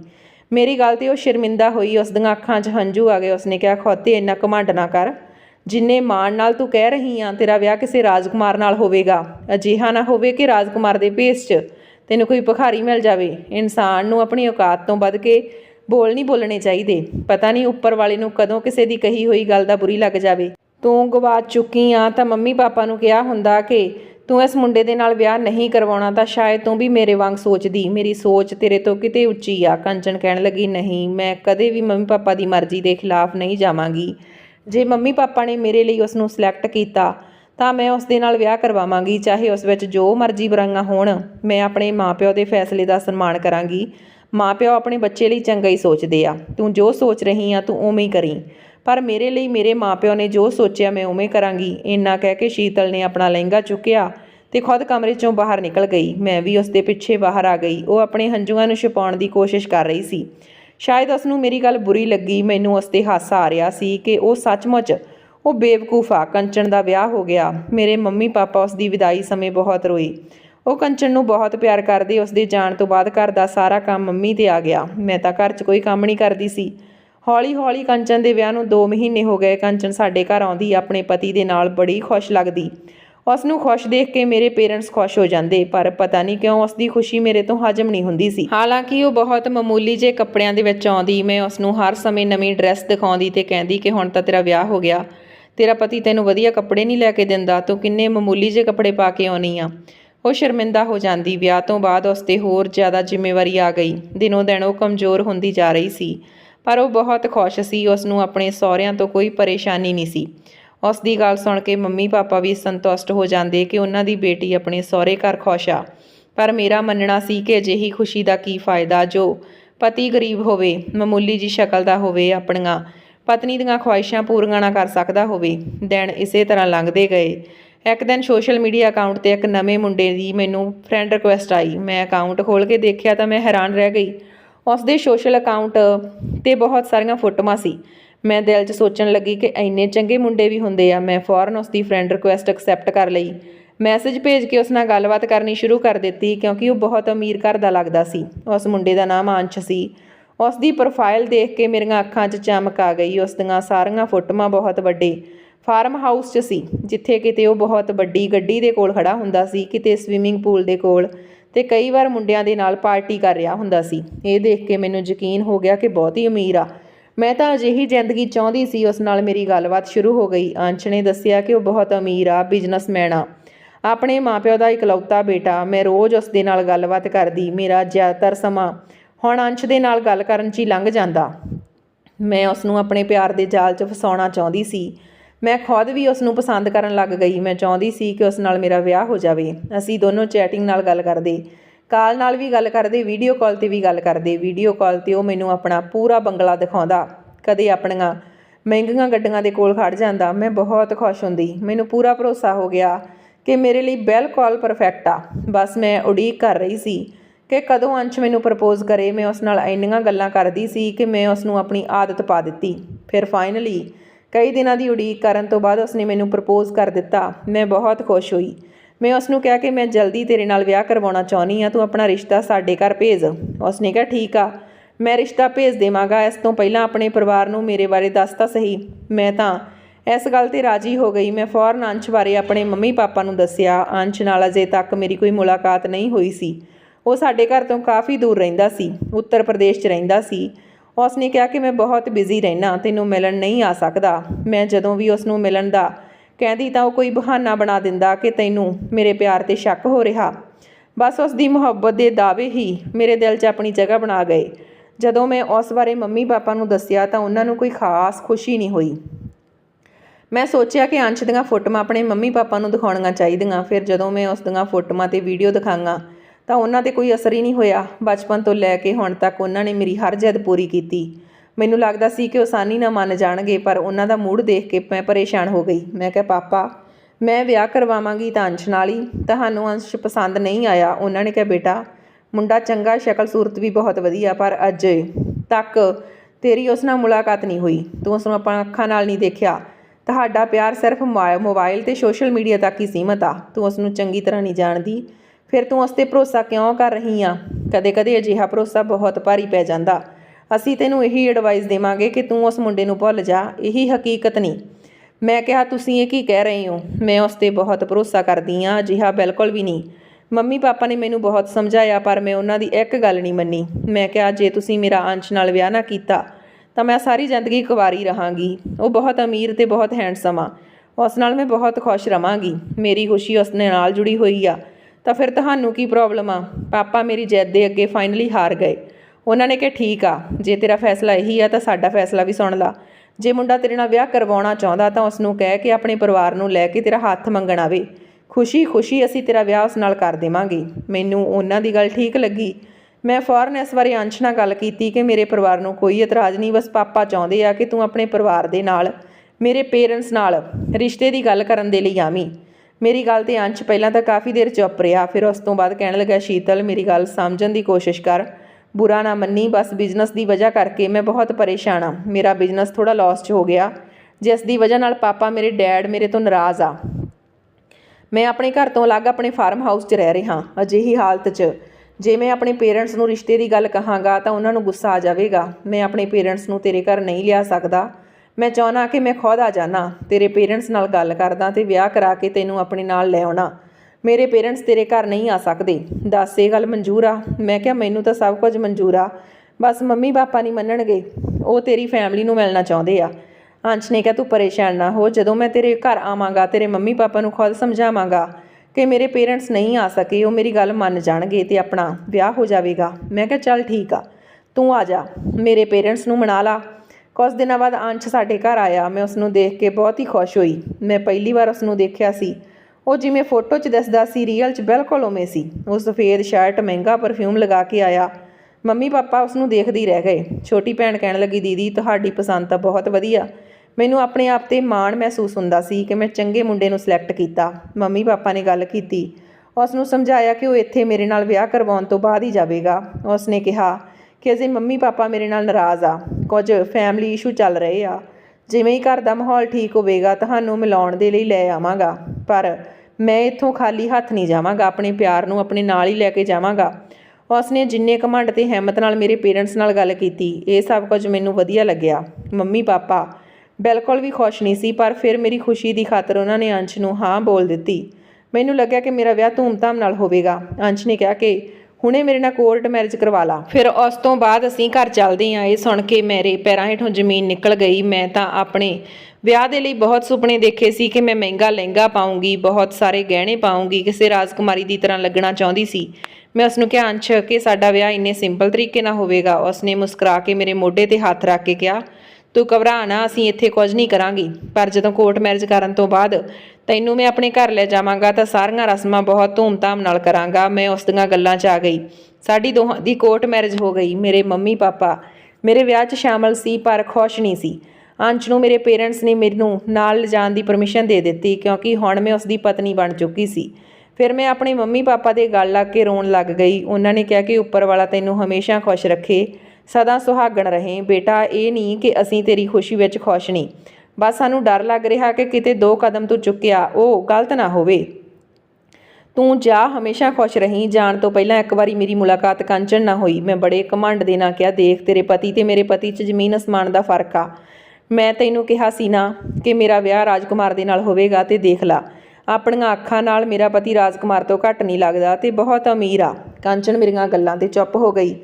ਮੇਰੀ ਗੱਲ ਤੇ ਉਹ ਸ਼ਰਮਿੰਦਾ ਹੋਈ, ਉਸ ਦੀਆਂ ਅੱਖਾਂ 'ਚ ਹੰਝੂ ਆ ਗਏ, ਉਸਨੇ ਕਿਹਾ, ਖੋਤੇ, ਇੰਨਾ ਘਮੰਡ ਨਾ ਕਰ। ਜਿੰਨੇ ਮਾਣ ਨਾਲ ਤੂੰ ਕਹਿ ਰਹੀ ਆ, ਤੇਰਾ ਵਿਆਹ ਕਿਸੇ ਰਾਜਕੁਮਾਰ ਨਾਲ ਹੋਵੇਗਾ। ਅਜਿਹਾ ਨਾ ਹੋਵੇ ਕਿ ਰਾਜਕੁਮਾਰ ਦੇ ਭੇਸ 'ਚ ਤੈਨੂੰ ਕੋਈ ਭਿਖਾਰੀ ਮਿਲ ਜਾਵੇ। ਇਨਸਾਨ ਨੂੰ ਆਪਣੀ ਔਕਾਤ ਤੋਂ ਵੱਧ ਕੇ ਬੋਲ ਨਹੀਂ ਬੋਲਣੇ ਚਾਹੀਦੇ। ਪਤਾ ਨਹੀਂ ਉੱਪਰ ਵਾਲੇ ਨੂੰ ਕਦੋਂ ਕਿਸੇ ਦੀ ਕਹੀ ਹੋਈ ਗੱਲ ਦਾ ਬੁਰੀ ਲੱਗ ਜਾਵੇ। ਤੂੰ ਗਵਾ ਚੁੱਕੀ ਆ ਤਾਂ ਮੰਮੀ ਪਾਪਾ ਨੂੰ ਕਿਹਾ ਹੁੰਦਾ ਕਿ ਤੂੰ ਇਸ ਮੁੰਡੇ ਦੇ ਨਾਲ ਵਿਆਹ ਨਹੀਂ ਕਰਵਾਉਣਾ ਤਾਂ ਸ਼ਾਇਦ ਤੂੰ ਵੀ ਮੇਰੇ ਵਾਂਗ ਸੋਚਦੀ। ਮੇਰੀ ਸੋਚ ਤੇਰੇ ਤੋਂ ਕਿਤੇ ਉੱਚੀ ਆ। ਕੰਚਨ ਕਹਿਣ ਲੱਗੀ, ਨਹੀਂ, ਮੈਂ ਕਦੇ ਵੀ ਮੰਮੀ ਪਾਪਾ ਦੀ ਮਰਜ਼ੀ ਦੇ ਖਿਲਾਫ ਨਹੀਂ ਜਾਵਾਂਗੀ। ਜੇ ਮੰਮੀ ਪਾਪਾ ਨੇ ਮੇਰੇ ਲਈ ਉਸ ਨੂੰ ਸਿਲੈਕਟ ਕੀਤਾ, ਤਾਂ ਮੈਂ ਉਸ ਦੇ ਨਾਲ ਵਿਆਹ ਕਰਵਾਵਾਂਗੀ, ਚਾਹੇ ਉਸ ਵਿੱਚ ਜੋ ਮਰਜ਼ੀ ਬੁਰਾਈਆਂ ਹੋਣ। ਮੈਂ ਆਪਣੇ ਮਾਪਿਓ ਦੇ ਫੈਸਲੇ ਦਾ ਸਨਮਾਨ ਕਰਾਂਗੀ। ਮਾਪਿਓ ਆਪਣੇ ਬੱਚੇ ਲਈ ਚੰਗਾ ਹੀ ਸੋਚਦੇ ਆ। ਤੂੰ ਜੋ ਸੋਚ ਰਹੀ ਆ, ਤੂੰ ਉਵੇਂ ਹੀ ਕਰੀ। ਪਰ ਮੇਰੇ ਲਈ ਮੇਰੇ ਮਾਪਿਓ ਨੇ ਜੋ ਸੋਚਿਆ, ਮੈਂ ਉਵੇਂ ਕਰਾਂਗੀ। ਇੰਨਾ ਕਹਿ ਕੇ ਸ਼ੀਤਲ ਨੇ ਆਪਣਾ ਲਹਿੰਗਾ ਚੁੱਕਿਆ। ਤੇ ਖੁਦ ਕਮਰੇ ਚੋਂ ਬਾਹਰ ਨਿਕਲ ਗਈ। ਮੈਂ ਵੀ ਉਸ ਦੇ ਪਿੱਛੇ ਬਾਹਰ ਆ ਗਈ। ਉਹ ਆਪਣੇ ਹੰਝੂਆਂ ਨੂੰ ਛੁਪਾਉਣ ਦੀ ਕੋਸ਼ਿਸ਼ ਕਰ ਰਹੀ ਸੀ। ਸ਼ਾਇਦ ਉਸ ਨੂੰ ਮੇਰੀ ਗੱਲ ਬੁਰੀ ਲੱਗੀ। ਮੈਨੂੰ ਉਸ ਤੇ ਹਾਸਾ ਆ ਰਿਹਾ ਸੀ ਕਿ ਉਹ ਸੱਚਮੁੱਚ ਉਹ ਬੇਵਕੂਫ ਆ। ਕੰਚਨ ਦਾ ਵਿਆਹ ਹੋ ਗਿਆ। ਮੇਰੇ ਮੰਮੀ ਪਾਪਾ ਉਸ ਦੀ ਵਿਦਾਈ ਸਮੇਂ ਬਹੁਤ ਰੋਏ। ਉਹ ਕੰਚਨ ਨੂੰ ਬਹੁਤ ਪਿਆਰ ਕਰਦੇ। ਉਸ ਦੇ ਜਾਣ ਤੋਂ ਬਾਅਦ ਘਰ ਦਾ ਸਾਰਾ ਕੰਮ ਮੰਮੀ ਤੇ ਆ ਗਿਆ। ਮੈਂ ਤਾਂ ਘਰ 'ਚ ਕੋਈ ਕੰਮ ਨਹੀਂ ਕਰਦੀ ਸੀ। ਹੌਲੀ ਹੌਲੀ ਕੰਚਨ ਦੇ ਵਿਆਹ ਨੂੰ 2 ਮਹੀਨੇ ਹੋ ਗਏ। ਕੰਚਨ ਸਾਡੇ ਘਰ ਆਉਂਦੀ। ਆਪਣੇ ਪਤੀ ਦੇ ਨਾਲ ਬੜੀ ਖੁਸ਼ ਲੱਗਦੀ। ਉਸ ਨੂੰ ਖੁਸ਼ ਦੇਖ ਕੇ ਮੇਰੇ ਪੇਰੈਂਟਸ ਖੁਸ਼ ਹੋ ਜਾਂਦੇ, ਪਰ ਪਤਾ ਨਹੀਂ ਕਿਉਂ ਉਸ ਦੀ ਖੁਸ਼ੀ ਮੇਰੇ ਤੋਂ ਹਾਜ਼ਮ ਨਹੀਂ ਹੁੰਦੀ ਸੀ। ਹਾਲਾਂਕਿ ਉਹ ਬਹੁਤ ਮਾਮੂਲੀ ਜਿਹੇ ਕੱਪੜਿਆਂ ਦੇ ਵਿੱਚ ਆਉਂਦੀ, ਮੈਂ ਉਸ ਨੂੰ ਹਰ ਸਮੇਂ ਨਵੀਂ ਡਰੈਸ ਦਿਖਾਉਂਦੀ ਤੇ ਕਹਿੰਦੀ ਕਿ ਹੁਣ ਤਾਂ ਤੇਰਾ ਵਿਆਹ ਹੋ ਗਿਆ। ਤੇਰਾ ਪਤੀ ਤੈਨੂੰ ਵਧੀਆ ਕੱਪੜੇ ਨਹੀਂ ਲੈ ਕੇ ਦਿੰਦਾ, ਤੂੰ ਕਿੰਨੇ ਮਾਮੂਲੀ ਜਿਹੇ ਕੱਪੜੇ ਪਾ ਕੇ ਆਉਣੀ ਆ। ਉਹ ਸ਼ਰਮਿੰਦਾ ਹੋ ਜਾਂਦੀ, ਵਿਆਹ ਤੋਂ ਬਾਅਦ ਉਸ ਤੇ ਹੋਰ ਜ਼ਿਆਦਾ ਜ਼ਿੰਮੇਵਾਰੀ ਆ ਗਈ। ਦਿਨੋਂ ਦਿਨ ਉਹ ਕਮਜ਼ੋਰ ਹੁੰਦੀ ਜਾ ਰਹੀ ਸੀ, ਪਰ ਉਹ ਬਹੁਤ ਖੁਸ਼ ਸੀ ਉਸ ਨੂੰ ਆਪਣੇ ਸਹੁਰਿਆਂ ਤੋਂ ਕੋਈ ਪਰੇਸ਼ਾਨੀ ਨਹੀਂ ਸੀ। ਉਸ ਦੀ ਗੱਲ ਸੁਣ ਕੇ ਮੰਮੀ ਪਾਪਾ ਵੀ ਸੰਤੁਸ਼ਟ ਹੋ ਜਾਂਦੇ ਕਿ ਉਹਨਾਂ ਦੀ ਬੇਟੀ ਆਪਣੇ ਸਹੁਰੇ ਘਰ ਖੁਸ਼ ਆ। ਪਰ ਮੇਰਾ ਮੰਨਣਾ ਸੀ ਕਿ ਅਜਿਹੀ ਖੁਸ਼ੀ ਦਾ ਕੀ ਫਾਇਦਾ, ਜੋ ਪਤੀ ਗਰੀਬ ਹੋਵੇ, ਮਾਮੂਲੀ ਜੀ ਸ਼ਕਲ ਦਾ ਹੋਵੇ ਆਪਣੀਆਂ ਪਤਨੀ ਦੀਆਂ ਖੁਆਇਸ਼ਾਂ ਪੂਰੀਆਂ ਨਾ ਕਰ ਸਕਦਾ ਹੋਵੇ ਦਿਨ ਇਸੇ ਤਰ੍ਹਾਂ ਲੰਘਦੇ ਗਏ। ਇੱਕ ਦਿਨ ਸੋਸ਼ਲ ਮੀਡੀਆ ਅਕਾਊਂਟ ਤੇ ਇੱਕ ਨਵੇਂ ਮੁੰਡੇ ਦੀ ਮੈਨੂੰ ਫਰੈਂਡ ਰਿਕੁਐਸਟ ਆਈ। ਮੈਂ ਅਕਾਊਂਟ ਖੋਲ ਕੇ ਦੇਖਿਆ ਤਾਂ ਮੈਂ ਹੈਰਾਨ ਰਹਿ ਗਈ। ਉਸ ਦੇ ਸੋਸ਼ਲ ਅਕਾਊਂਟ ਤੇ ਬਹੁਤ ਸਾਰੀਆਂ ਫੋਟੋਆਂ ਸੀ। ਮੈਂ ਦਿਲ 'ਚ ਸੋਚਣ ਲੱਗੀ ਕਿ ਇੰਨੇ ਚੰਗੇ ਮੁੰਡੇ ਵੀ ਹੁੰਦੇ ਆ, ਮੈਂ ਫੌਰਨ ਉਸ ਦੀ ਫਰੈਂਡ ਰਿਕੁਐਸਟ ਐਕਸੈਪਟ ਕਰ ਲਈ। ਮੈਸੇਜ ਭੇਜ ਕੇ ਉਸ ਨਾਲ ਗੱਲਬਾਤ ਕਰਨੀ ਸ਼ੁਰੂ ਕਰ ਦਿੱਤੀ ਕਿਉਂਕਿ ਉਹ ਬਹੁਤ ਅਮੀਰ ਘਰ ਦਾ ਲੱਗਦਾ ਸੀ। ਉਸ ਮੁੰਡੇ ਦਾ ਨਾਮ ਅੰਸ਼ ਸੀ। ਉਸ ਦੀ ਪ੍ਰੋਫਾਈਲ ਦੇਖ ਕੇ ਮੇਰੀਆਂ ਅੱਖਾਂ 'ਚ ਚਮਕ ਆ ਗਈ। ਉਸ ਦੀਆਂ ਸਾਰੀਆਂ ਫੋਟੋਆਂ ਬਹੁਤ ਵੱਡੇ ਫਾਰਮ ਹਾਊਸ 'ਚ ਸੀ, ਜਿੱਥੇ ਕਿਤੇ ਉਹ ਬਹੁਤ ਵੱਡੀ ਗੱਡੀ ਦੇ ਕੋਲ ਖੜਾ ਹੁੰਦਾ ਸੀ, ਕਿਤੇ ਸਵਿਮਿੰਗ ਪੂਲ ਦੇ ਕੋਲ ਤੇ ਕਈ ਵਾਰ ਮੁੰਡਿਆਂ ਦੇ ਨਾਲ ਪਾਰਟੀ ਕਰ ਰਿਹਾ ਹੁੰਦਾ ਸੀ। ਇਹ ਦੇਖ ਕੇ ਮੈਨੂੰ ਯਕੀਨ ਹੋ ਗਿਆ ਕਿ ਬਹੁਤ ਹੀ ਅਮੀਰ ਆ। ਮੈਂ ਤਾਂ ਅਜਿਹੀ ਜ਼ਿੰਦਗੀ ਚਾਹੁੰਦੀ ਸੀ, ਉਸ ਨਾਲ ਮੇਰੀ ਗੱਲਬਾਤ ਸ਼ੁਰੂ ਹੋ ਗਈ। ਅੰਸ਼ ਨੇ ਦੱਸਿਆ ਕਿ ਉਹ ਬਹੁਤ ਅਮੀਰ ਆ, ਬਿਜ਼ਨਸਮੈਨ ਆ। ਆਪਣੇ ਮਾਪਿਓ ਦਾ ਇਕਲੌਤਾ ਬੇਟਾ, ਮੈਂ ਰੋਜ਼ ਉਸ ਦੇ ਨਾਲ ਗੱਲਬਾਤ ਕਰਦੀ, ਮੇਰਾ ਜ਼ਿਆਦਾਤਰ ਸਮਾਂ ਹੁਣ ਅੰਸ਼ ਦੇ ਨਾਲ ਗੱਲ ਕਰਨ 'ਚ ਹੀ ਲੰਘ ਜਾਂਦਾ। ਮੈਂ ਉਸ ਨੂੰ ਆਪਣੇ ਪਿਆਰ ਦੇ ਜਾਲ 'ਚ ਫਸਾਉਣਾ ਚਾਹੁੰਦੀ ਸੀ। ਮੈਂ ਖੁਦ ਵੀ ਉਸ ਨੂੰ ਪਸੰਦ ਕਰਨ ਲੱਗ ਗਈ। ਮੈਂ ਚਾਹੁੰਦੀ ਸੀ ਕਿ ਉਸ ਨਾਲ ਮੇਰਾ ਵਿਆਹ ਹੋ ਜਾਵੇ। ਅਸੀਂ ਦੋਨੋਂ ਚੈਟਿੰਗ ਨਾਲ ਗੱਲ ਕਰਦੇ। ਕਾਲ ਨਾਲ ਵੀ ਗੱਲ ਕਰਦੇ ਵੀਡੀਓ ਕਾਲ ਤੇ ਵੀ ਗੱਲ ਕਰਦੇ। ਵੀਡੀਓ ਕਾਲ ਤੇ ਉਹ ਮੈਨੂੰ ਆਪਣਾ ਪੂਰਾ ਬੰਗਲਾ ਦਿਖਾਉਂਦਾ। ਕਦੇ ਆਪਣੀਆਂ ਮਹਿੰਗੀਆਂ ਗੱਡੀਆਂ ਦੇ ਕੋਲ ਖੜ ਜਾਂਦਾ। ਮੈਂ ਬਹੁਤ ਖੁਸ਼ ਹੁੰਦੀ। ਮੈਨੂੰ ਪੂਰਾ ਭਰੋਸਾ ਹੋ ਗਿਆ ਕਿ ਮੇਰੇ ਲਈ ਬੈਲ ਕਾਲ ਪਰਫੈਕਟ ਆ। ਬਸ ਮੈਂ ਉਡੀਕ ਕਰ ਰਹੀ ਸੀ ਕਿ ਕਦੋਂ ਅੰਸ਼ ਮੈਨੂੰ ਪ੍ਰਪੋਜ਼ ਕਰੇ। ਮੈਂ ਉਸ ਨਾਲ ਇੰਨੀਆਂ ਗੱਲਾਂ ਕਰਦੀ ਸੀ ਕਿ ਮੈਂ ਉਸ ਨੂੰ ਆਪਣੀ ਆਦਤ ਪਾ ਦਿੱਤੀ। ਫਿਰ ਫਾਈਨਲੀ ਕਈ ਦਿਨਾਂ ਦੀ ਉਡੀਕ ਕਰਨ ਤੋਂ ਬਾਅਦ ਉਸਨੇ ਮੈਨੂੰ ਪ੍ਰਪੋਜ਼ ਕਰ ਦਿੱਤਾ। ਮੈਂ ਬਹੁਤ ਖੁਸ਼ ਹੋਈ। ਮੈਂ ਉਸ ਨੂੰ ਕਿਹਾ ਕਿ ਮੈਂ ਜਲਦੀ ਤੇਰੇ ਨਾਲ ਵਿਆਹ ਕਰਵਾਉਣਾ ਚਾਹੁੰਦੀ ਆ ਤੂੰ ਆਪਣਾ ਰਿਸ਼ਤਾ ਸਾਡੇ ਘਰ ਭੇਜ। ਉਸਨੇ ਕਿਹਾ, ਠੀਕ ਆ, ਮੈਂ ਰਿਸ਼ਤਾ ਭੇਜ ਦੇਵਾਂਗਾ। ਇਸ ਤੋਂ ਪਹਿਲਾਂ ਆਪਣੇ ਪਰਿਵਾਰ ਨੂੰ ਮੇਰੇ ਬਾਰੇ ਦੱਸ ਤਾਂ ਸਹੀ। ਮੈਂ ਤਾਂ ਇਸ ਗੱਲ ਤੇ ਰਾਜੀ ਹੋ ਗਈ। ਮੈਂ ਫੌਰਨ ਅੰਸ਼ ਬਾਰੇ ਆਪਣੇ ਮੰਮੀ ਪਾਪਾ ਨੂੰ ਦੱਸਿਆ। ਅੰਸ਼ ਨਾਲ ਅਜੇ ਤੱਕ ਮੇਰੀ ਕੋਈ ਮੁਲਾਕਾਤ ਨਹੀਂ ਹੋਈ ਸੀ। ਉਹ ਸਾਡੇ ਘਰ ਤੋਂ ਕਾਫੀ ਦੂਰ ਰਹਿੰਦਾ ਸੀ, ਉੱਤਰ ਪ੍ਰਦੇਸ਼ 'ਚ ਰਹਿੰਦਾ ਸੀ। ਉਸ ਨੇ ਕਿਹਾ ਕਿ ਮੈਂ ਬਹੁਤ ਬਿਜ਼ੀ ਰਹਿਣਾ ਤੈਨੂੰ ਮਿਲਣ ਨਹੀਂ ਆ ਸਕਦਾ। ਮੈਂ ਜਦੋਂ ਵੀ ਉਸ ਨੂੰ ਮਿਲਣ ਦਾ ਕਹਿੰਦੀ ਤਾਂ ਉਹ ਕੋਈ ਬਹਾਨਾ ਬਣਾ ਦਿੰਦਾ ਕਿ ਤੈਨੂੰ ਮੇਰੇ ਪਿਆਰ ਤੇ ਸ਼ੱਕ ਹੋ ਰਿਹਾ। ਬਸ ਉਸ ਦੀ ਮੁਹੱਬਤ ਦੇ ਦਾਅਵੇ ਹੀ ਮੇਰੇ ਦਿਲ 'ਚ ਆਪਣੀ ਜਗ੍ਹਾ ਬਣਾ ਗਏ। ਜਦੋਂ ਮੈਂ ਉਸ ਬਾਰੇ ਮੰਮੀ ਪਾਪਾ ਨੂੰ ਦੱਸਿਆ ਤਾਂ ਉਹਨਾਂ ਨੂੰ ਕੋਈ ਖਾਸ ਖੁਸ਼ੀ ਨਹੀਂ ਹੋਈ। ਮੈਂ ਸੋਚਿਆ ਕਿ ਅੰਸ਼ ਦੀਆਂ ਫੋਟੋਆਂ ਆਪਣੇ ਮੰਮੀ ਪਾਪਾ ਨੂੰ ਦਿਖਾਉਣੀਆਂ ਚਾਹੀਦੀਆਂ। ਫਿਰ ਜਦੋਂ ਮੈਂ ਉਸ ਦੀਆਂ ਫੋਟੋਆਂ ਤੇ ਵੀਡੀਓ ਦਿਖਾਈਆਂ ਤਾਂ ਉਹਨਾਂ ਤੇ ਕੋਈ ਅਸਰ ਹੀ ਨਹੀਂ ਹੋਇਆ। ਬਚਪਨ ਤੋਂ ਲੈ ਕੇ ਹੁਣ ਤੱਕ ਉਹਨਾਂ ਨੇ ਮੇਰੀ ਹਰ ਜਿੱਦ ਪੂਰੀ ਕੀਤੀ। ਮੈਨੂੰ ਲੱਗਦਾ ਸੀ ਕਿ ਉਹ ਆਸਾਨੀ ਨਾਲ ਮੰਨ ਜਾਣਗੇ, ਪਰ ਉਹਨਾਂ ਦਾ ਮੂਡ ਦੇਖ ਕੇ ਮੈਂ ਪਰੇਸ਼ਾਨ ਹੋ ਗਈ। ਮੈਂ ਕਿਹਾ, ਪਾਪਾ, ਮੈਂ ਵਿਆਹ ਕਰਵਾਵਾਂਗੀ ਤਾਂ ਅੰਸ਼ ਨਾਲ ਹੀ। ਤੁਹਾਨੂੰ ਅੰਸ਼ ਪਸੰਦ ਨਹੀਂ ਆਇਆ। ਉਹਨਾਂ ਨੇ ਕਿਹਾ, ਬੇਟਾ, ਮੁੰਡਾ ਚੰਗਾ ਸ਼ਕਲ ਸੂਰਤ ਵੀ ਬਹੁਤ ਵਧੀਆ, ਪਰ ਅਜੇ ਤੱਕ ਤੇਰੀ ਉਸ ਨਾਲ ਮੁਲਾਕਾਤ ਨਹੀਂ ਹੋਈ। ਤੂੰ ਉਸ ਨੂੰ ਆਪਾਂ ਅੱਖਾਂ ਨਾਲ ਨਹੀਂ ਦੇਖਿਆ। ਤੁਹਾਡਾ ਪਿਆਰ ਸਿਰਫ ਮੋਬਾਈਲ ਮੋਬਾਈਲ ਤੇ ਸੋਸ਼ਲ ਮੀਡੀਆ ਤੱਕ ਹੀ ਸੀਮਤ ਆ। ਤੂੰ ਉਸ ਨੂੰ ਚੰਗੀ ਤਰ੍ਹਾਂ ਨਹੀਂ ਜਾਣਦੀ। ਫਿਰ ਤੂੰ ਉਸ ਤੇ ਭਰੋਸਾ ਕਿਉਂ ਕਰ ਰਹੀ ਆ? ਕਦੇ-ਕਦੇ ਅਜਿਹਾ ਭਰੋਸਾ ਬਹੁਤ ਭਾਰੀ ਪੈ ਜਾਂਦਾ। ਅਸੀਂ ਤੈਨੂੰ ਇਹੀ ਐਡਵਾਈਸ ਦੇਵਾਂਗੇ ਕਿ ਤੂੰ ਉਸ ਮੁੰਡੇ ਨੂੰ ਭੁੱਲ ਜਾ, ਇਹੀ ਹਕੀਕਤ ਨਹੀਂ। ਮੈਂ ਕਿਹਾ, ਤੁਸੀਂ ਇਹ ਕੀ ਕਹਿ ਰਹੇ ਹੋ? ਮੈਂ ਉਸ ਤੇ ਬਹੁਤ ਭਰੋਸਾ ਕਰਦੀ ਆ ਅਜਿਹਾ ਬਿਲਕੁਲ ਵੀ ਨਹੀਂ। ਮੰਮੀ ਪਾਪਾ ਨੇ ਮੈਨੂੰ ਬਹੁਤ ਸਮਝਾਇਆ, ਪਰ ਮੈਂ ਉਹਨਾਂ ਦੀ ਇੱਕ ਗੱਲ ਨਹੀਂ ਮੰਨੀ। ਮੈਂ ਕਿਹਾ, ਜੇ ਤੁਸੀਂ ਮੇਰਾ ਅੰਸ਼ ਨਾਲ ਵਿਆਹ ਨਾ ਕੀਤਾ, ਤਾਂ ਮੈਂ ਸਾਰੀ ਜ਼ਿੰਦਗੀ ਕੁਵਾਰੀ ਰਹਾਂਗੀ। ਉਹ ਬਹੁਤ ਅਮੀਰ ਤੇ ਬਹੁਤ ਹੈਂਡਸਮ ਆ। ਉਸ ਨਾਲ ਮੈਂ ਬਹੁਤ ਖੁਸ਼ ਰਵਾਂਗੀ। ਮੇਰੀ ਖੁਸ਼ੀ ਉਸ ਦੇ ਨਾਲ ਜੁੜੀ ਹੋਈ ਆ। ਤਾਂ ਫਿਰ ਤੁਹਾਨੂੰ ਕੀ ਪ੍ਰੋਬਲਮ ਆ? ਪਾਪਾ ਮੇਰੀ ਜਿੱਦ ਦੇ ਅੱਗੇ ਫਾਈਨਲੀ ਹਾਰ ਗਏ। ਉਹਨਾਂ ਨੇ ਕਿਹਾ, ਠੀਕ ਆ, ਜੇ ਤੇਰਾ ਫੈਸਲਾ ਇਹੀ ਆ ਤਾਂ ਸਾਡਾ ਫੈਸਲਾ ਵੀ ਸੁਣ ਲਾ। ਜੇ ਮੁੰਡਾ ਤੇਰੇ ਨਾਲ ਵਿਆਹ ਕਰਵਾਉਣਾ ਚਾਹੁੰਦਾ ਤਾਂ ਉਸ ਨੂੰ ਕਹਿ ਕੇ ਆਪਣੇ ਪਰਿਵਾਰ ਨੂੰ ਲੈ ਕੇ ਤੇਰਾ ਹੱਥ ਮੰਗਣ ਆਵੇ। ਖੁਸ਼ੀ ਖੁਸ਼ੀ ਅਸੀਂ ਤੇਰਾ ਵਿਆਹ ਉਸ ਨਾਲ ਕਰ ਦੇਵਾਂਗੇ। ਮੈਨੂੰ ਉਹਨਾਂ ਦੀ ਗੱਲ ਠੀਕ ਲੱਗੀ। ਮੈਂ ਫੌਰਨ ਇਸ ਬਾਰੇ ਅੰਸ਼ ਨਾਲ ਗੱਲ ਕੀਤੀ ਕਿ ਮੇਰੇ ਪਰਿਵਾਰ ਨੂੰ ਕੋਈ ਇਤਰਾਜ਼ ਨਹੀਂ, ਬਸ ਪਾਪਾ ਚਾਹੁੰਦੇ ਆ ਕਿ ਤੂੰ ਆਪਣੇ ਪਰਿਵਾਰ ਦੇ ਨਾਲ, ਮੇਰੇ ਪੇਰੈਂਟਸ ਨਾਲ ਰਿਸ਼ਤੇ ਦੀ ਗੱਲ ਕਰਨ ਦੇ ਲਈ ਆਵੀਂ। ਮੇਰੀ ਗੱਲ ਤੇ ਅੰਸ਼ ਪਹਿਲਾਂ ਤਾਂ ਕਾਫੀ ਦੇਰ ਚੁੱਪ ਰਿਹਾ, ਫਿਰ ਉਸ ਤੋਂ ਬਾਅਦ ਕਹਿਣ ਲੱਗਾ, ਸ਼ੀਤਲ, ਮੇਰੀ ਗੱਲ ਸਮਝਣ ਦੀ ਕੋਸ਼ਿਸ਼ ਕਰ। ਬੁਰਾ ਨਾ ਮੰਨੀ, ਬਸ ਬਿਜ਼ਨਸ ਦੀ ਵਜ੍ਹਾ ਕਰਕੇ ਮੈਂ ਬਹੁਤ ਪਰੇਸ਼ਾਨ ਆ ਮੇਰਾ ਬਿਜ਼ਨਸ ਥੋੜਾ ਲਾਸ 'ਚ ਹੋ ਗਿਆ। ਜਿਸ ਦੀ ਵਜ੍ਹਾ ਨਾਲ ਪਾਪਾ ਮੇਰੇ ਡੈਡ ਮੇਰੇ ਤੋਂ ਨਾਰਾਜ਼ ਆ। ਮੈਂ ਆਪਣੇ ਘਰ ਤੋਂ ਅਲੱਗ ਆਪਣੇ ਫਾਰਮ ਹਾਊਸ 'ਚ ਰਹਿ ਰਿਹਾ ਅਜਿਹੀ ਹਾਲਤ 'ਚ। ਜੇ ਮੈਂ ਆਪਣੇ ਪੇਰੈਂਟਸ ਨੂੰ ਰਿਸ਼ਤੇ ਦੀ ਗੱਲ ਕਹਾਂਗਾ ਤਾਂ ਉਹਨਾਂ ਨੂੰ ਗੁੱਸਾ ਆ ਜਾਵੇਗਾ। ਮੈਂ ਆਪਣੇ ਪੇਰੈਂਟਸ ਨੂੰ ਤੇਰੇ ਘਰ ਨਹੀਂ ਲਿਆ ਸਕਦਾ। ਮੈਂ ਚਾਹਨਾ ਕਿ ਮੈਂ ਖੁਦ ਆ ਜਾਣਾ ਤੇਰੇ ਪੇਰੈਂਟਸ ਨਾਲ ਗੱਲ ਕਰਦਾ ਤੇ ਵਿਆਹ ਕਰਾ ਕੇ ਤੈਨੂੰ ਆਪਣੇ ਨਾਲ ਲੈ ਆਉਣਾ। ਮੇਰੇ ਪੇਰੈਂਟਸ ਤੇਰੇ ਘਰ ਨਹੀਂ ਆ ਸਕਦੇ। ਦੱਸ, ਇਹ ਗੱਲ ਮਨਜ਼ੂਰ ਆ। ਮੈਂ ਕਿਹਾ, ਮੈਨੂੰ ਤਾਂ ਸਭ ਕੁਝ ਮਨਜ਼ੂਰ ਆ। ਬਸ ਮੰਮੀ ਪਾਪਾ ਨਹੀਂ ਮੰਨਣਗੇ। ਉਹ ਤੇਰੀ ਫੈਮਿਲੀ ਨੂੰ ਮਿਲਣਾ ਚਾਹੁੰਦੇ ਆ। ਅੰਸ਼ ਨੇ ਕਿਹਾ, ਤੂੰ ਪਰੇਸ਼ਾਨ ਨਾ ਹੋ। ਜਦੋਂ ਮੈਂ ਤੇਰੇ ਘਰ ਆਵਾਂਗਾ, ਤੇਰੇ ਮੰਮੀ ਪਾਪਾ ਨੂੰ ਖੁਦ ਸਮਝਾਵਾਂਗਾ ਕਿ ਮੇਰੇ ਪੇਰੈਂਟਸ ਨਹੀਂ ਆ ਸਕੇ, ਉਹ ਮੇਰੀ ਗੱਲ ਮੰਨ ਜਾਣਗੇ ਤੇ ਆਪਣਾ ਵਿਆਹ ਹੋ ਜਾਵੇਗਾ। ਮੈਂ ਕਿਹਾ, ਚੱਲ ਠੀਕ ਆ। ਤੂੰ ਆ ਜਾ। ਮੇਰੇ ਪੇਰੈਂਟਸ ਨੂੰ ਮਨਾ ਲਾ। ਕੁਝ ਦਿਨਾਂ ਬਾਅਦ ਅੰਸ਼ ਸਾਡੇ ਘਰ ਆਇਆ। ਮੈਂ ਉਸ ਨੂੰ ਦੇਖ ਕੇ ਬਹੁਤ ਹੀ ਖੁਸ਼ ਹੋਈ। ਮੈਂ ਪਹਿਲੀ ਵਾਰ ਉਸ ਨੂੰ ਦੇਖਿਆ ਸੀ। ਉਹ ਜਿਵੇਂ ਫੋਟੋ 'ਚ ਦਿਸਦਾ ਸੀ ਰੀਅਲ 'ਚ ਬਿਲਕੁਲ ਉਵੇਂ ਸੀ। ਉਹ ਸਫੇਦ ਸ਼ਰਟ ਮਹਿੰਗਾ ਪਰਫਿਊਮ ਲਗਾ ਕੇ ਆਇਆ। ਮੰਮੀ ਪਾਪਾ ਉਸ ਨੂੰ ਦੇਖਦੇ ਹੀ ਰਹਿ ਗਏ। ਛੋਟੀ ਭੈਣ ਕਹਿਣ ਲੱਗੀ, ਦੀਦੀ, ਤੁਹਾਡੀ ਪਸੰਦ ਤਾਂ ਬਹੁਤ ਵਧੀਆ। ਮੈਨੂੰ ਆਪਣੇ ਆਪ ਤੇ ਮਾਣ ਮਹਿਸੂਸ ਹੁੰਦਾ ਸੀ ਕਿ ਮੈਂ ਚੰਗੇ ਮੁੰਡੇ ਨੂੰ ਸਿਲੈਕਟ ਕੀਤਾ। ਮੰਮੀ ਪਾਪਾ ਨੇ ਗੱਲ ਕੀਤੀ। ਉਸ ਨੂੰ ਸਮਝਾਇਆ ਕਿ ਉਹ ਇੱਥੇ ਮੇਰੇ ਨਾਲ ਵਿਆਹ ਕਰਵਾਉਣ ਤੋਂ ਬਾਅਦ ਹੀ ਜਾਵੇਗਾ। ਉਸ ਨੇ ਕਿਹਾ ਕਿ ਅਜੇ ਮੰਮੀ ਪਾਪਾ ਮੇਰੇ ਨਾਲ ਨਾਰਾਜ਼ ਆ। ਕੁਝ ਫੈਮਿਲੀ ਇਸ਼ੂ ਚੱਲ ਰਹੇ ਆ। ਜਿਵੇਂ ਹੀ ਘਰ ਦਾ ਮਾਹੌਲ ਠੀਕ ਹੋਵੇਗਾ, ਤੁਹਾਨੂੰ ਮਿਲਾਉਣ ਦੇ ਲਈ ਲੈ ਆਵਾਂਗਾ। ਪਰ ਮੈਂ ਇੱਥੋਂ ਖਾਲੀ ਹੱਥ ਨਹੀਂ ਜਾਵਾਂਗਾ, ਆਪਣੇ ਪਿਆਰ ਨੂੰ ਆਪਣੇ ਨਾਲ ਹੀ ਲੈ ਕੇ ਜਾਵਾਂਗਾ। ਉਸਨੇ ਜਿੰਨੇ ਘਮੰਡ ਤੇ ਹਿੰਮਤ ਨਾਲ ਮੇਰੇ ਪੇਰੈਂਟਸ ਨਾਲ ਗੱਲ ਕੀਤੀ, ਇਹ ਸਭ ਕੁਝ ਮੈਨੂੰ ਵਧੀਆ ਲੱਗਿਆ। ਮੰਮੀ, ਪਾਪਾ, ਬਿਲਕੁਲ ਵੀ ਖੁਸ਼ ਨਹੀਂ ਸੀ, ਪਰ ਫਿਰ ਮੇਰੀ ਖੁਸ਼ੀ ਦੀ ਖਾਤਰ ਉਹਨਾਂ ਨੇ ਅੰਸ਼ ਨੂੰ ਹਾਂ ਬੋਲ ਦਿੱਤੀ। ਮੈਨੂੰ ਲੱਗਿਆ ਕਿ ਮੇਰਾ ਵਿਆਹ ਧੂਮਧਾਮ ਨਾਲ ਹੋਵੇਗਾ। ਅੰਸ਼ ਨੇ ਕਿਹਾ ਕਿ ਹੁਣੇ ਮੇਰੇ ਨਾਲ ਕੋਰਟ ਮੈਰਿਜ ਕਰਵਾ ਲਾ। ਫਿਰ ਉਸ ਤੋਂ ਬਾਅਦ ਅਸੀਂ ਘਰ ਚੱਲਦੇ ਹਾਂ। ਇਹ ਸੁਣ ਕੇ ਮੇਰੇ ਪੈਰਾਂ ਹੇਠੋਂ ਜ਼ਮੀਨ ਨਿਕਲ ਗਈ। ਮੈਂ ਤਾਂ ਆਪਣੇ ਵਿਆਹ ਦੇ ਲਈ ਬਹੁਤ ਸੁਪਨੇ ਦੇਖੇ ਸੀ ਕਿ ਮੈਂ ਮਹਿੰਗਾ ਲਹਿੰਗਾ ਪਾਉਂਗੀ, ਬਹੁਤ ਸਾਰੇ ਗਹਿਣੇ ਪਾਉਂਗੀ, ਕਿਸੇ ਰਾਜਕੁਮਾਰੀ ਦੀ ਤਰ੍ਹਾਂ ਲੱਗਣਾ ਚਾਹੁੰਦੀ ਸੀ। ਮੈਂ ਉਸ ਨੂੰ ਕਿਹਾ, ਅੰਸ਼, ਕਿ ਸਾਡਾ ਵਿਆਹ ਇੰਨੇ ਸਿੰਪਲ ਤਰੀਕੇ ਨਾਲ ਹੋਵੇਗਾ। ਉਸਨੇ ਮੁਸਕਰਾ ਕੇ ਮੇਰੇ ਮੋਢੇ ਤੇ ਹੱਥ ਰੱਖ ਕੇ ਕਿਹਾ ਤੂੰ ਘਬਰਾ ਨਾ, ਅਸੀਂ ਇੱਥੇ ਕੁਝ ਨਹੀਂ ਕਰਾਂਗੀ। ਪਰ ਜਦੋਂ ਕੋਰਟ ਮੈਰਿਜ ਕਰਨ ਤੋਂ ਬਾਅਦ ਤੈਨੂੰ ਮੈਂ ਆਪਣੇ ਘਰ ਲੈ ਜਾਵਾਂਗਾ ਤਾਂ ਸਾਰੀਆਂ ਰਸਮਾਂ ਬਹੁਤ ਧੂਮਧਾਮ ਨਾਲ ਕਰਾਂਗਾ। ਮੈਂ ਉਸ ਦੀਆਂ ਗੱਲਾਂ 'ਚ ਆ ਗਈ। ਸਾਡੀ ਦੋਹਾਂ ਦੀ ਕੋਰਟ ਮੈਰਿਜ ਹੋ ਗਈ। ਮੇਰੇ ਮੰਮੀ, ਪਾਪਾ, ਮੇਰੇ ਵਿਆਹ 'ਚ ਸ਼ਾਮਲ ਸੀ ਪਰ ਖੁਸ਼ ਨਹੀਂ ਸੀ। ਅੰਸ਼ ਨੂੰ ਮੇਰੇ ਪੇਰੈਂਟਸ ਨੇ ਮੈਨੂੰ ਨਾਲ ਲਿਜਾਣ ਦੀ ਪਰਮਿਸ਼ਨ ਦੇ ਦਿੱਤੀ ਕਿਉਂਕਿ ਹੁਣ ਮੈਂ ਉਸ ਦੀ ਪਤਨੀ ਬਣ ਚੁੱਕੀ ਸੀ। ਫਿਰ ਮੈਂ ਆਪਣੇ ਮੰਮੀ, ਪਾਪਾ ਦੇ ਗੱਲ ਲੱਗ ਕੇ ਰੋਣ ਲੱਗ ਗਈ। ਉਹਨਾਂ ਨੇ ਕਿਹਾ ਕਿ ਉੱਪਰ ਵਾਲਾ ਤੈਨੂੰ ਹਮੇਸ਼ਾ ਖੁਸ਼ ਰੱਖੇ। ਸਦਾ ਸੁਹਾਗਣ ਰਹੇ। ਬੇਟਾ, ਇਹ ਨਹੀਂ ਕਿ ਅਸੀਂ ਤੇਰੀ ਖੁਸ਼ੀ ਵਿੱਚ ਖੁਸ਼ ਨਹੀਂ ਬਸ ਸਾਨੂੰ ਡਰ ਲੱਗ ਰਿਹਾ ਕਿ ਕਿਤੇ ਦੋ ਕਦਮ ਤੂੰ ਚੁੱਕਿਆ, ਉਹ ਗਲਤ ਨਾ ਹੋਵੇ। ਤੂੰ ਜਾ, ਹਮੇਸ਼ਾ ਖੁਸ਼ ਰਹੀਂ। ਜਾਣ ਤੋਂ ਪਹਿਲਾਂ ਇੱਕ ਵਾਰੀ ਮੇਰੀ ਮੁਲਾਕਾਤ ਕੰਚਨ ਨਾ ਹੋਈ। ਮੈਂ ਬੜੇ ਕਮੰਡ ਦੇ ਨਾਲ ਕਿਹਾ, ਦੇਖ ਤੇਰੇ ਪਤੀ ਤੇ ਮੇਰੇ ਪਤੀ 'ਚ ਜ਼ਮੀਨ ਅਸਮਾਨ ਦਾ ਫ਼ਰਕ ਆ। ਮੈਂ ਤੈਨੂੰ ਕਿਹਾ ਸੀ ਨਾ ਕਿ ਮੇਰਾ ਵਿਆਹ ਰਾਜਕੁਮਾਰ ਦੇ ਨਾਲ ਹੋਵੇਗਾ ਤੇ ਦੇਖ ਲਾ। ਆਪਣੀਆਂ ਅੱਖਾਂ ਨਾਲ ਮੇਰਾ ਪਤੀ ਰਾਜਕੁਮਾਰ ਤੋਂ ਘੱਟ ਨਹੀਂ ਲੱਗਦਾ ਤੇ ਬਹੁਤ ਅਮੀਰ ਆ। ਕੰਚਨ ਮੇਰੀਆਂ ਗੱਲਾਂ ਤੇ ਚੁੱਪ ਹੋ ਗਈ।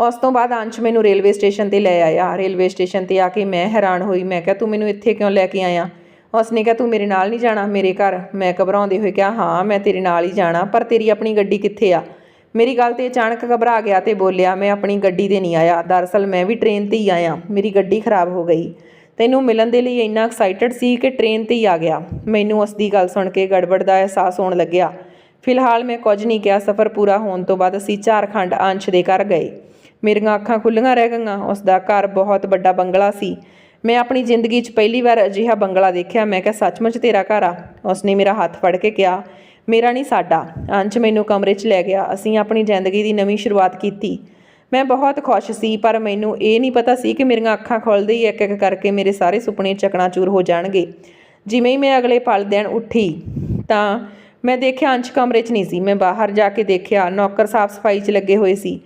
ਉਸ ਤੋਂ ਬਾਅਦ ਅੰਸ਼ ਮੈਨੂੰ ਰੇਲਵੇ ਸਟੇਸ਼ਨ ਤੇ ਲੈ ਆਇਆ। ਰੇਲਵੇ ਸਟੇਸ਼ਨ ਤੇ ਆ ਕੇ ਮੈਂ ਹੈਰਾਨ ਹੋਈ। ਮੈਂ ਕਿਹਾ, ਤੂੰ ਮੈਨੂੰ ਇੱਥੇ ਕਿਉਂ ਲੈ ਕੇ ਆਇਆ? ਉਸਨੇ ਕਿਹਾ, ਤੂੰ ਮੇਰੇ ਨਾਲ ਨਹੀਂ ਜਾਣਾ, ਮੇਰੇ ਘਰ। ਮੈਂ ਘਬਰਾਉਂਦੇ ਹੋਏ ਕਿਹਾ, ਹਾਂ, ਮੈਂ ਤੇਰੇ ਨਾਲ ਹੀ ਜਾਣਾ, ਪਰ ਤੇਰੀ ਆਪਣੀ ਗੱਡੀ ਕਿੱਥੇ ਆ? ਮੇਰੀ ਗੱਲ ਤੇ ਅਚਾਨਕ ਘਬਰਾ ਗਿਆ ਤੇ ਬੋਲਿਆ, ਮੈਂ ਆਪਣੀ ਗੱਡੀ ਤੇ ਨਹੀਂ ਆਇਆ। ਦਰਅਸਲ ਮੈਂ ਵੀ ਟ੍ਰੇਨ ਤੇ ਹੀ ਆਇਆ। ਮੇਰੀ ਗੱਡੀ ਖਰਾਬ ਹੋ ਗਈ। ਤੈਨੂੰ ਮਿਲਣ ਦੇ ਲਈ ਇੰਨਾ ਐਕਸਾਈਟਡ ਸੀ ਕਿ ਟ੍ਰੇਨ ਤੇ ਹੀ ਆ ਗਿਆ। ਮੈਨੂੰ ਉਸ ਦੀ ਗੱਲ ਸੁਣ ਕੇ ਗੜਬੜ ਦਾ ਅਹਿਸਾਸ ਹੋਣ ਲੱਗਿਆ। ਫਿਲਹਾਲ ਮੈਂ ਕੁਝ ਨਹੀਂ ਕਿਹਾ। ਸਫ਼ਰ ਪੂਰਾ ਹੋਣ ਤੋਂ ਬਾਅਦ ਅਸੀਂ ਝਾਰਖੰਡ ਅੰਸ਼ ਦੇ ਘਰ ਗਏ। ਮੇਰੀਆਂ ਅੱਖਾਂ ਖੁੱਲੀਆਂ ਰਹਿ ਗਈਆਂ। ਉਸ ਦਾ ਘਰ ਬਹੁਤ ਵੱਡਾ ਬੰਗਲਾ ਸੀ। ਮੈਂ ਆਪਣੀ ਜ਼ਿੰਦਗੀ 'ਚ ਪਹਿਲੀ ਵਾਰ ਅਜਿਹਾ ਬੰਗਲਾ ਦੇਖਿਆ। ਮੈਂ ਕਿਹਾ, ਸੱਚਮੁੱਚ ਤੇਰਾ ਘਰ ਆ? ਉਸਨੇ ਮੇਰਾ ਹੱਥ ਫੜ ਕੇ ਕਿਹਾ, ਮੇਰਾ ਨਹੀਂ, ਸਾਡਾ। ਅੰਸ਼ ਮੈਨੂੰ ਕਮਰੇ 'ਚ ਲੈ ਗਿਆ। ਅਸੀਂ ਆਪਣੀ ਜ਼ਿੰਦਗੀ ਦੀ ਨਵੀਂ ਸ਼ੁਰੂਆਤ ਕੀਤੀ। ਮੈਂ ਬਹੁਤ ਖੁਸ਼ ਸੀ, ਪਰ ਮੈਨੂੰ ਇਹ ਨਹੀਂ ਪਤਾ ਸੀ ਕਿ ਮੇਰੀਆਂ ਅੱਖਾਂ ਖੁੱਲਦੇ ਹੀ ਇੱਕ ਇੱਕ ਕਰਕੇ ਮੇਰੇ ਸਾਰੇ ਸੁਪਨੇ ਚਕਨਾਚੂਰ ਹੋ ਜਾਣਗੇ। ਜਿਵੇਂ ਹੀ ਮੈਂ ਅਗਲੇ ਪਲ ਦੇਣ ਉੱਠੀ, ਤਾਂ ਮੈਂ ਦੇਖਿਆ, ਅੰਸ਼ ਕਮਰੇ 'ਚ ਨਹੀਂ ਸੀ। ਮੈਂ ਬਾਹਰ ਜਾ ਕੇ ਦੇਖਿਆ, ਨੌਕਰ ਸਾਫ਼ ਸਫ਼ਾਈ 'ਚ ਲੱਗੇ ਹੋਏ ਸੀ।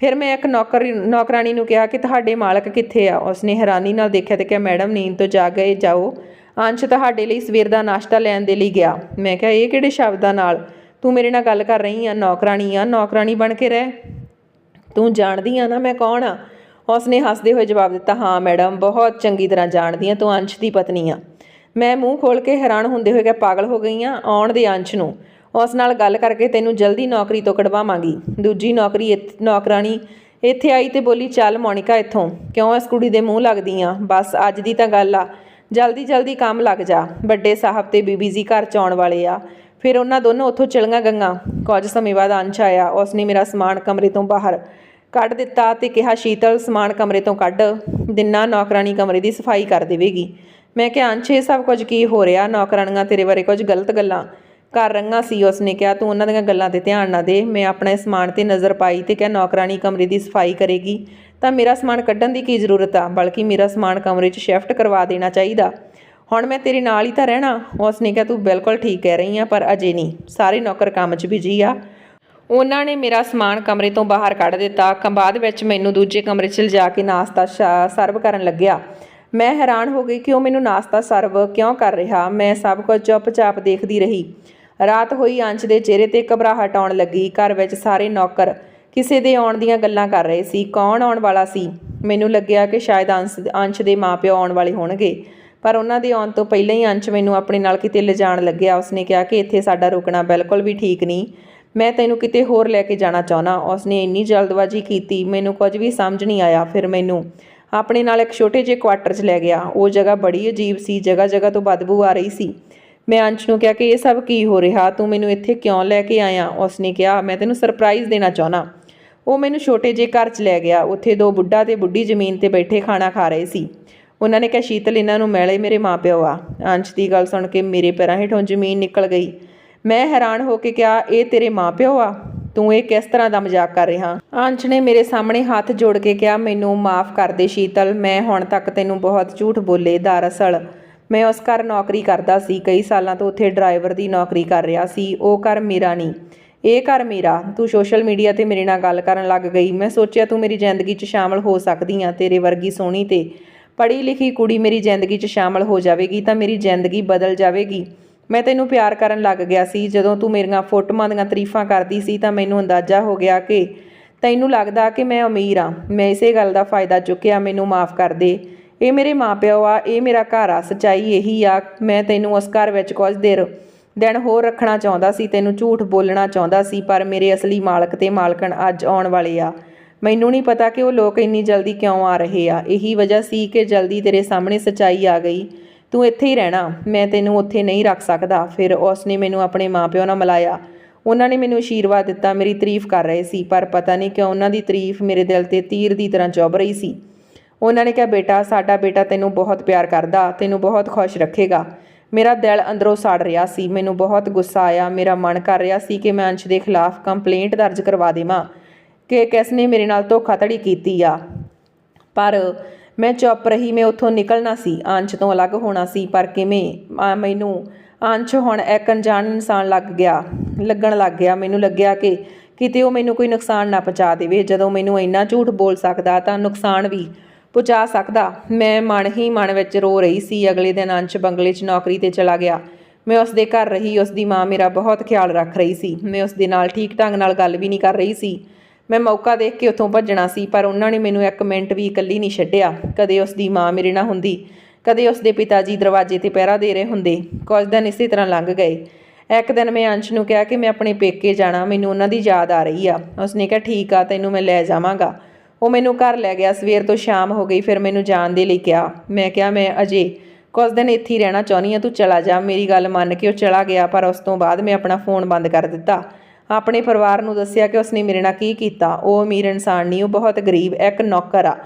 ਫਿਰ ਮੈਂ ਇੱਕ ਨੌਕਰ ਨੌਕਰਾਨੀ ਨੂੰ ਕਿਹਾ ਕਿ ਤੁਹਾਡੇ ਮਾਲਕ ਕਿੱਥੇ ਆ? ਉਸਨੇ ਹੈਰਾਨੀ ਨਾਲ ਦੇਖਿਆ ਤੇ ਕਿਹਾ, ਮੈਡਮ, ਨੀਂਦ ਤੋਂ ਜਾਗ ਗਏ, ਜਾਓ। ਅੰਸ਼ ਤੁਹਾਡੇ ਲਈ ਸਵੇਰ ਦਾ ਨਾਸ਼ਤਾ ਲੈਣ ਦੇ ਲਈ ਗਿਆ। ਮੈਂ ਕਿਹਾ, ਇਹ ਕਿਹੜੇ ਸ਼ਬਦਾਂ ਨਾਲ? ਤੂੰ ਮੇਰੇ ਨਾਲ ਗੱਲ ਕਰ ਰਹੀ ਆ ਨੌਕਰਾਨੀ ਆ ਨੌਕਰਾਨੀ ਬਣ ਕੇ ਰਹਿ। ਤੂੰ ਜਾਣਦੀ ਆ ਨਾ ਮੈਂ ਕੌਣ ਆ? ਉਸਨੇ ਹੱਸਦੇ ਹੋਏ ਜਵਾਬ ਦਿੱਤਾ, ਹਾਂ, ਮੈਡਮ, ਬਹੁਤ ਚੰਗੀ ਤਰ੍ਹਾਂ ਜਾਣਦੀ ਆ, ਤੂੰ ਅੰਸ਼ ਦੀ ਪਤਨੀ ਆ। ਮੈਂ ਮੂੰਹ ਖੋਲ ਕੇ ਹੈਰਾਨ ਹੁੰਦੇ ਹੋਏ ਕਿ ਪਾਗਲ ਹੋ ਗਈ ਆ, ਆਉਣ ਦੇ ਅੰਸ਼ ਨੂੰ। ਉਸ ਨਾਲ ਗੱਲ ਕਰਕੇ ਤੈਨੂੰ ਜਲਦੀ ਨੌਕਰੀ ਤੋਂ ਕਢਵਾਵਾਂਗੀ। ਦੂਜੀ ਨੌਕਰੀ ਇੱਥ- ਨੌਕਰਾਨੀ ਇੱਥੇ ਆਈ ਤੇ ਬੋਲੀ, ਚੱਲ ਮੋਨਿਕਾ ਇੱਥੋਂ। ਕਿਉਂ ਇਸ ਕੁੜੀ ਦੇ ਮੂੰਹ ਲੱਗਦੀ ਆ ਬਸ ਅੱਜ ਦੀ ਤਾਂ ਗੱਲ ਆ। ਜਲਦੀ ਜਲਦੀ ਕੰਮ ਲੱਗ ਜਾ। ਵੱਡੇ ਸਾਹਿਬ ਤੇ ਬੀਬੀ ਜੀ ਘਰ ਚ ਆਉਣ ਵਾਲੇ ਆ। ਫਿਰ ਉਹਨਾਂ ਦੋਨੋਂ ਉੱਥੋਂ ਚਲੀਆਂ ਗਈਆਂ। ਕੁਝ ਸਮੇਂ ਬਾਅਦ ਅੰਸ਼ ਆਇਆ। ਉਸਨੇ ਮੇਰਾ ਸਮਾਨ ਕਮਰੇ ਤੋਂ ਬਾਹਰ ਕੱਢ ਦਿੱਤਾ ਤੇ ਕਿਹਾ, ਸ਼ੀਤਲ, ਸਮਾਨ ਕਮਰੇ ਤੋਂ ਕੱਢ। ਦਿਨਾਂ ਨੌਕਰਾਨੀ ਕਮਰੇ ਦੀ ਸਫ਼ਾਈ ਕਰ ਦੇਵੇਗੀ। ਮੈਂ ਕਿਹਾ, ਅੰਸ਼, ਇਹ ਸਭ ਕੁਝ ਕੀ ਹੋ ਰਿਹਾ? ਨੌਕਰਾਨੀਆਂ ਤੇਰੇ ਬਾਰੇ ਕੁਝ ਗਲਤ ਗੱਲਾਂ ਘਰ ਰੰਗਾ ਸੀ, ਉਸਨੇ ਕਿਹਾ, ਤੂੰ ਉਹਨਾਂ ਦੀਆਂ ਗੱਲਾਂ ਤੇ ਧਿਆਨ ਨਾ ਦੇ। ਮੈਂ ਆਪਣੇ ਸਮਾਨ ਤੇ ਨਜ਼ਰ ਪਾਈ ਤੇ ਕਿਹਾ ਨੌਕਰਾਨੀ ਕਮਰੇ ਦੀ ਸਫ਼ਾਈ ਕਰੇਗੀ। ਤਾਂ ਮੇਰਾ ਸਮਾਨ ਕੱਢਣ ਦੀ ਕੀ ਜ਼ਰੂਰਤ ਆ? ਬਲਕਿ ਮੇਰਾ ਸਮਾਨ ਕਮਰੇ 'ਚ ਸ਼ਿਫਟ ਕਰਵਾ ਦੇਣਾ ਚਾਹੀਦਾ। ਹੁਣ ਮੈਂ ਤੇਰੇ ਨਾਲ ਹੀ ਤਾਂ ਰਹਿਣਾ। ਉਸਨੇ ਕਿਹਾ, ਤੂੰ ਬਿਲਕੁਲ ਠੀਕ ਕਹਿ ਰਹੀ ਆ, ਪਰ ਅਜੇ ਨਹੀਂ। ਸਾਰੇ ਨੌਕਰ ਕੰਮ 'ਚ ਬਿਜ਼ੀ ਆ। ਉਹਨਾਂ ਨੇ ਮੇਰਾ ਸਮਾਨ ਕਮਰੇ ਤੋਂ ਬਾਹਰ ਕੱਢ ਦਿੱਤਾ। ਕ- ਬਾਅਦ ਵਿੱਚ ਮੈਨੂੰ ਦੂਜੇ ਕਮਰੇ 'ਚ ਲਿਜਾ ਕੇ ਨਾਸ਼ਤਾ ਸਰਵ ਕਰਨ ਲੱਗਿਆ। ਮੈਂ ਹੈਰਾਨ ਹੋ ਗਈ ਕਿ ਉਹ ਮੈਨੂੰ ਨਾਸ਼ਤਾ ਸਰਵ ਕਿਉਂ ਕਰ ਰਿਹਾ? ਮੈਂ ਸਭ ਕੁਝ ਚੁੱਪਚਾਪ ਦੇਖਦੀ ਰਹੀ। ਰਾਤ ਹੋਈ ਅੰਸ਼ ਦੇ ਚਿਹਰੇ ਤੇ ਘਬਰਾਹਟ ਆਉਣ ਲੱਗੀ। ਘਰ ਵਿੱਚ ਸਾਰੇ ਨੌਕਰ ਕਿਸੇ ਦੇ ਆਉਣ ਦੀਆਂ ਗੱਲਾਂ ਕਰ ਰਹੇ ਸੀ। ਕੌਣ ਆਉਣ ਵਾਲਾ ਸੀ? ਮੈਨੂੰ ਲੱਗਿਆ ਕਿ ਸ਼ਾਇਦ ਅੰਸ਼ ਅੰਸ਼ ਦੇ ਮਾਪਿਓ ਆਉਣ ਵਾਲੇ ਹੋਣਗੇ। ਪਰ ਉਹਨਾਂ ਦੇ ਆਉਣ ਤੋਂ ਪਹਿਲਾਂ ਹੀ ਅੰਸ਼ ਮੈਨੂੰ ਆਪਣੇ ਨਾਲ ਕਿਤੇ ਲਿਜਾਣ ਲੱਗਿਆ। ਉਸਨੇ ਕਿਹਾ ਕਿ ਇੱਥੇ ਸਾਡਾ ਰੁਕਣਾ ਬਿਲਕੁਲ ਵੀ ਠੀਕ ਨਹੀਂ। ਮੈਂ ਤੈਨੂੰ ਕਿਤੇ ਹੋਰ ਲੈ ਕੇ ਜਾਣਾ ਚਾਹੁੰਦਾ। ਉਸਨੇ ਇੰਨੀ ਜਲਦਬਾਜ਼ੀ ਕੀਤੀ, ਮੈਨੂੰ ਕੁਝ ਵੀ ਸਮਝ ਨਹੀਂ ਆਇਆ। ਫਿਰ ਮੈਨੂੰ ਆਪਣੇ ਨਾਲ ਇੱਕ ਛੋਟੇ ਜਿਹੇ ਕੁਆਟਰ 'ਚ ਲੈ ਗਿਆ। ਉਹ ਜਗ੍ਹਾ ਬੜੀ ਅਜੀਬ ਸੀ। ਜਗ੍ਹਾ ਜਗ੍ਹਾ ਤੋਂ ਬਦਬੂ ਆ ਰਹੀ ਸੀ। ਮੈਂ ਅੰਸ਼ ਨੂੰ ਕਿਹਾ ਕਿ ਇਹ ਸਭ ਕੀ ਹੋ ਰਿਹਾ? ਤੂੰ ਮੈਨੂੰ ਇੱਥੇ ਕਿਉਂ ਲੈ ਕੇ ਆਇਆ? ਉਸਨੇ ਕਿਹਾ, ਮੈਂ ਤੈਨੂੰ ਸਰਪ੍ਰਾਈਜ਼ ਦੇਣਾ ਚਾਹੁੰਦਾ। ਉਹ ਮੈਨੂੰ ਛੋਟੇ ਜਿਹੇ ਘਰ 'ਚ ਲੈ ਗਿਆ। ਉੱਥੇ ਦੋ ਬੁੱਢਾ ਤੇ ਬੁੱਢੀ ਜ਼ਮੀਨ ਤੇ ਬੈਠੇ ਖਾਣਾ ਖਾ ਰਹੇ ਸੀ। ਉਹਨਾਂ ਨੇ ਕਿਹਾ, ਸ਼ੀਤਲ, ਇਹਨਾਂ ਨੂੰ ਮਿਲੇ ਮੇਰੇ ਮਾਪਿਓ ਆ। ਅੰਸ਼ ਦੀ ਗੱਲ ਸੁਣ ਕੇ ਮੇਰੇ ਪੈਰਾਂ ਹੇਠੋਂ ਜ਼ਮੀਨ ਨਿਕਲ ਗਈ। ਮੈਂ ਹੈਰਾਨ ਹੋ ਕੇ ਕਿਹਾ, ਇਹ ਤੇਰੇ ਮਾਪਿਓ ਆ? ਤੂੰ ਇਹ ਕਿਸ ਤਰ੍ਹਾਂ ਦਾ ਮਜ਼ਾਕ ਕਰ ਰਿਹਾ? ਅੰਸ਼ ਨੇ ਮੇਰੇ ਸਾਹਮਣੇ ਹੱਥ ਜੋੜ ਕੇ ਕਿਹਾ, ਮੈਨੂੰ ਮਾਫ ਕਰ ਦੇ ਸ਼ੀਤਲ। ਮੈਂ ਹੁਣ ਤੱਕ ਤੈਨੂੰ ਬਹੁਤ ਝੂਠ ਬੋਲੇ, ਦਰਅਸਲ। ਮੈਂ ਉਸ ਘਰ ਨੌਕਰੀ ਕਰਦਾ ਸੀ, ਕਈ ਸਾਲਾਂ ਤੋਂ ਉੱਥੇ ਡਰਾਈਵਰ ਦੀ ਨੌਕਰੀ ਕਰ ਰਿਹਾ ਸੀ, ਉਹ ਘਰ ਮੇਰਾ ਨਹੀਂ। ਇਹ ਘਰ ਮੇਰਾ। ਤੂੰ ਸੋਸ਼ਲ ਮੀਡੀਆ ਤੇ ਮੇਰੇ ਨਾਲ ਗੱਲ ਕਰਨ ਲੱਗ ਗਈ। ਮੈਂ ਸੋਚਿਆ ਤੂੰ ਮੇਰੀ ਜ਼ਿੰਦਗੀ 'ਚ ਸ਼ਾਮਲ ਹੋ ਸਕਦੀ ਆ, ਤੇਰੇ ਵਰਗੀ ਸੋਹਣੀ ਤੇ। ਪੜ੍ਹੀ ਲਿਖੀ ਕੁੜੀ ਮੇਰੀ ਜ਼ਿੰਦਗੀ 'ਚ ਸ਼ਾਮਲ ਹੋ ਜਾਵੇਗੀ ਤਾਂ ਮੇਰੀ ਜ਼ਿੰਦਗੀ ਬਦਲ ਜਾਵੇਗੀ। ਮੈਂ ਤੈਨੂੰ ਪਿਆਰ ਕਰਨ ਲੱਗ ਗਿਆ ਸੀ। ਜਦੋਂ ਤੂੰ ਮੇਰੀਆਂ ਫੋਟੋਆਂ ਦੀਆਂ ਤਾਰੀਫਾਂ ਕਰਦੀ ਸੀ ਤਾਂ ਮੈਨੂੰ ਅੰਦਾਜ਼ਾ ਹੋ ਗਿਆ ਕਿ ਤੈਨੂੰ ਲੱਗਦਾ ਕਿ ਮੈਂ ਅਮੀਰ ਆ। ਮੈਂ ਇਸੇ ਗੱਲ ਦਾ ਫਾਇਦਾ ਚੁੱਕਿਆ। ਮੈਨੂੰ ਮਾਫ ਕਰ ਦੇ। ਇਹ ਮੇਰੇ ਮਾਪਿਓ ਆ, ਇਹ ਮੇਰਾ ਘਰ ਆ, ਸਚਾਈ ਇਹੀ ਆ, ਮੈਂ ਤੈਨੂੰ ਉਸ ਘਰ ਵਿੱਚ ਕੁਝ ਦੇਰ ਦਿਨ ਹੋਰ ਰੱਖਣਾ ਚਾਹੁੰਦਾ ਸੀ, ਤੈਨੂੰ ਝੂਠ ਬੋਲਣਾ ਚਾਹੁੰਦਾ ਸੀ, ਪਰ ਮੇਰੇ ਅਸਲੀ ਮਾਲਕ ਤੇ ਮਾਲਕਣ ਅੱਜ ਆਉਣ ਵਾਲੇ ਆ। ਮੈਨੂੰ ਨਹੀਂ ਪਤਾ ਕਿ ਉਹ ਲੋਕ ਇੰਨੀ ਜਲਦੀ ਕਿਉਂ ਆ ਰਹੇ ਆ। ਇਹੀ ਵਜ੍ਹਾ ਸੀ ਕਿ ਜਲਦੀ ਤੇਰੇ ਸਾਹਮਣੇ ਸਚਾਈ ਆ ਗਈ। ਤੂੰ ਇੱਥੇ ਹੀ ਰਹਿਣਾ, ਮੈਂ ਤੈਨੂੰ ਉੱਥੇ ਨਹੀਂ ਰੱਖ ਸਕਦਾ। ਫਿਰ ਉਸ ਨੇ ਮੈਨੂੰ ਆਪਣੇ ਮਾਪਿਓ ਨਾਲ ਮਿਲਾਇਆ। ਉਹਨਾਂ ਨੇ ਮੈਨੂੰ ਆਸ਼ੀਰਵਾਦ ਦਿੱਤਾ, ਮੇਰੀ ਤਾਰੀਫ ਕਰ ਰਹੇ ਸੀ, ਪਰ ਪਤਾ ਨਹੀਂ ਕਿਉਂ ਉਹਨਾਂ ਦੀ ਤਾਰੀਫ ਮੇਰੇ ਦਿਲ ਤੇ ਤੀਰ ਦੀ ਤਰ੍ਹਾਂ ਚੁੱਭ ਰਹੀ ਸੀ। ਉਹਨਾਂ ਨੇ ਕਿਹਾ, ਬੇਟਾ, ਸਾਡਾ ਬੇਟਾ ਤੈਨੂੰ ਬਹੁਤ ਪਿਆਰ ਕਰਦਾ, ਤੈਨੂੰ ਬਹੁਤ ਖੁਸ਼ ਰੱਖੇਗਾ। ਮੇਰਾ ਦਿਲ ਅੰਦਰੋਂ ਸੜ ਰਿਹਾ ਸੀ, ਮੈਨੂੰ ਬਹੁਤ ਗੁੱਸਾ ਆਇਆ, ਮੇਰਾ ਮਨ ਕਰ ਰਿਹਾ ਸੀ ਕਿ ਮੈਂ ਅੰਸ਼ ਦੇ ਖਿਲਾਫ ਕੰਪਲੇਂਟ ਦਰਜ ਕਰਵਾ ਦੇਵਾਂ, ਕਿ ਕਿਸ ਨੇ ਮੇਰੇ ਨਾਲ ਧੋਖਾਧੜੀ ਕੀਤੀ ਆ। ਪਰ ਮੈਂ ਚੁੱਪ ਰਹੀ, ਮੈਂ ਉੱਥੋਂ ਨਿਕਲਣਾ ਸੀ, ਅੰਸ਼ ਤੋਂ ਅਲੱਗ ਹੋਣਾ ਸੀ, ਪਰ ਕਿਵੇਂ? ਮੈਨੂੰ ਅੰਸ਼ ਹੁਣ ਇੱਕ ਅਣਜਾਣ ਇਨਸਾਨ ਲੱਗ ਗਿਆ, ਲੱਗਣ ਲੱਗ ਗਿਆ। ਮੈਨੂੰ ਲੱਗਿਆ ਕਿ ਕਿਤੇ ਉਹ ਮੈਨੂੰ ਕੋਈ ਨੁਕਸਾਨ ਨਾ ਪਹੁੰਚਾ ਦੇਵੇ। ਜਦੋਂ ਮੈਨੂੰ ਇੰਨਾ ਝੂਠ ਬੋਲ ਸਕਦਾ ਤਾਂ ਨੁਕਸਾਨ ਵੀ ਪਹੁੰਚਾ ਸਕਦਾ। ਮੈਂ ਮਨ ਹੀ ਮਨ ਵਿੱਚ ਰੋ ਰਹੀ ਸੀ। ਅਗਲੇ ਦਿਨ ਅੰਸ਼ ਬੰਗਲੇ 'ਚ ਨੌਕਰੀ ਤੇ ਚਲਾ ਗਿਆ। ਮੈਂ ਉਸ ਦੇ ਘਰ ਰਹੀ। ਉਸ ਦੀ ਮਾਂ ਮੇਰਾ ਬਹੁਤ ਖਿਆਲ ਰੱਖ ਰਹੀ ਸੀ। ਮੈਂ ਉਸ ਦੇ ਨਾਲ ਠੀਕ ਢੰਗ ਨਾਲ ਗੱਲ ਵੀ ਨਹੀਂ ਕਰ ਰਹੀ ਸੀ। ਮੈਂ ਮੌਕਾ ਦੇਖ ਕੇ ਉੱਥੋਂ ਭੱਜਣਾ ਸੀ, ਪਰ ਉਹਨਾਂ ਨੇ ਮੈਨੂੰ ਇੱਕ ਮਿੰਟ ਵੀ ਇਕੱਲੀ ਨਹੀਂ ਛੱਡਿਆ। ਕਦੇ ਉਸ ਦੀ ਮਾਂ ਮੇਰੇ ਨਾਲ ਹੁੰਦੀ, ਕਦੇ ਉਸ ਦੇ ਪਿਤਾ ਜੀ ਦਰਵਾਜ਼ੇ ਤੇ ਪਹਿਰਾ ਦੇ ਰਹੇ ਹੁੰਦੇ। ਕੁਝ ਦਿਨ ਇਸੇ ਤਰ੍ਹਾਂ ਲੰਘ ਗਏ। ਇੱਕ ਦਿਨ ਮੈਂ ਅੰਸ਼ ਨੂੰ ਕਿਹਾ ਕਿ ਮੈਂ ਆਪਣੇ ਪੇਕੇ ਜਾਣਾ। ਮੈਨੂੰ ਉਹਨਾਂ ਦੀ ਯਾਦ ਆ ਰਹੀ ਆ। ਉਸਨੇ ਕਿਹਾ, ਠੀਕ ਆ, ਤੈਨੂੰ ਮੈਂ ਲੈ ਜਾਵਾਂਗਾ। ਉਹ ਮੈਨੂੰ ਘਰ ਲੈ ਗਿਆ, ਸਵੇਰ ਤੋਂ ਸ਼ਾਮ ਹੋ ਗਈ, ਫਿਰ ਮੈਨੂੰ ਜਾਣ ਦੇ ਲਈ ਕਿਹਾ। ਮੈਂ ਕਿਹਾ, ਮੈਂ ਅਜੇ ਕੁਝ ਦਿਨ ਇੱਥੇ ਹੀ ਰਹਿਣਾ ਚਾਹੁੰਦੀ ਆ ਤੂੰ ਚਲਾ ਜਾ। ਮੇਰੀ ਗੱਲ ਮੰਨ ਕੇ ਉਹ ਚਲਾ ਗਿਆ, ਪਰ ਉਸ ਤੋਂ ਬਾਅਦ ਮੈਂ ਆਪਣਾ ਫੋਨ ਬੰਦ ਕਰ ਦਿੱਤਾ। ਆਪਣੇ ਪਰਿਵਾਰ ਨੂੰ ਦੱਸਿਆ ਕਿ ਉਸਨੇ ਮੇਰੇ ਨਾਲ ਕੀ ਕੀਤਾ। ਉਹ ਅਮੀਰ ਇਨਸਾਨ ਨਹੀਂ, ਉਹ ਬਹੁਤ ਗਰੀਬ, ਇੱਕ ਨੌਕਰ ਆ।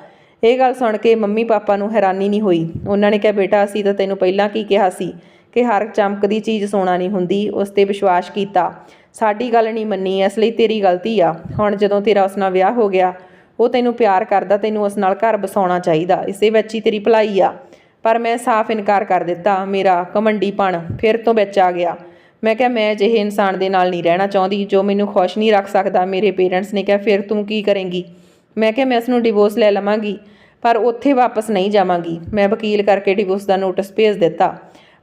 ਇਹ ਗੱਲ ਸੁਣ ਕੇ ਮੰਮੀ ਪਾਪਾ ਨੂੰ ਹੈਰਾਨੀ ਨਹੀਂ ਹੋਈ। ਉਹਨਾਂ ਨੇ ਕਿਹਾ, ਬੇਟਾ, ਅਸੀਂ ਤਾਂ ਤੈਨੂੰ ਪਹਿਲਾਂ ਕੀ ਕਿਹਾ ਸੀ ਕਿ ਹਰ ਚਮਕਦੀ ਚੀਜ਼ ਸੋਨਾ ਨਹੀਂ ਹੁੰਦੀ, ਉਸ ਤੇ ਵਿਸ਼ਵਾਸ ਕੀਤਾ। ਸਾਡੀ ਗੱਲ ਨਹੀਂ ਮੰਨੀ, ਇਸ ਲਈ ਤੇਰੀ ਗਲਤੀ ਆ। ਹੁਣ ਜਦੋਂ ਤੇਰਾ ਉਸ ਨਾਲ ਵਿਆਹ ਹੋ ਗਿਆ ਉਹ ਤੈਨੂੰ ਪਿਆਰ ਕਰਦਾ, ਤੈਨੂੰ ਉਸ ਨਾਲ ਘਰ ਬਸਾਉਣਾ ਚਾਹੀਦਾ। ਇਸੇ ਵਿੱਚ ਹੀ ਤੇਰੀ ਭਲਾਈ ਆ। ਪਰ ਮੈਂ ਸਾਫ਼ ਇਨਕਾਰ ਕਰ ਦਿੱਤਾ, ਮੇਰਾ ਕਮੰਡੀਪਣ ਫਿਰ ਤੋਂ ਵਿੱਚ ਆ ਗਿਆ। ਮੈਂ ਕਿਹਾ, ਮੈਂ ਅਜਿਹੇ ਇਨਸਾਨ ਦੇ ਨਾਲ ਨਹੀਂ ਰਹਿਣਾ ਚਾਹੁੰਦੀ ਜੋ ਮੈਨੂੰ ਖੁਸ਼ ਨਹੀਂ ਰੱਖ ਸਕਦਾ। ਮੇਰੇ ਪੇਰੈਂਟਸ ਨੇ ਕਿਹਾ, ਫਿਰ ਤੂੰ ਕੀ ਕਰੇਂਗੀ? ਮੈਂ ਕਿਹਾ, ਮੈਂ ਇਸ ਨੂੰ ਡਿਵੋਰਸ ਲੈ ਲਵਾਂਗੀ, ਪਰ ਉੱਥੇ ਵਾਪਸ ਨਹੀਂ ਜਾਵਾਂਗੀ। ਮੈਂ ਵਕੀਲ ਕਰਕੇ ਡਿਵੋਰਸ ਦਾ ਨੋਟਿਸ ਭੇਜ ਦਿੱਤਾ।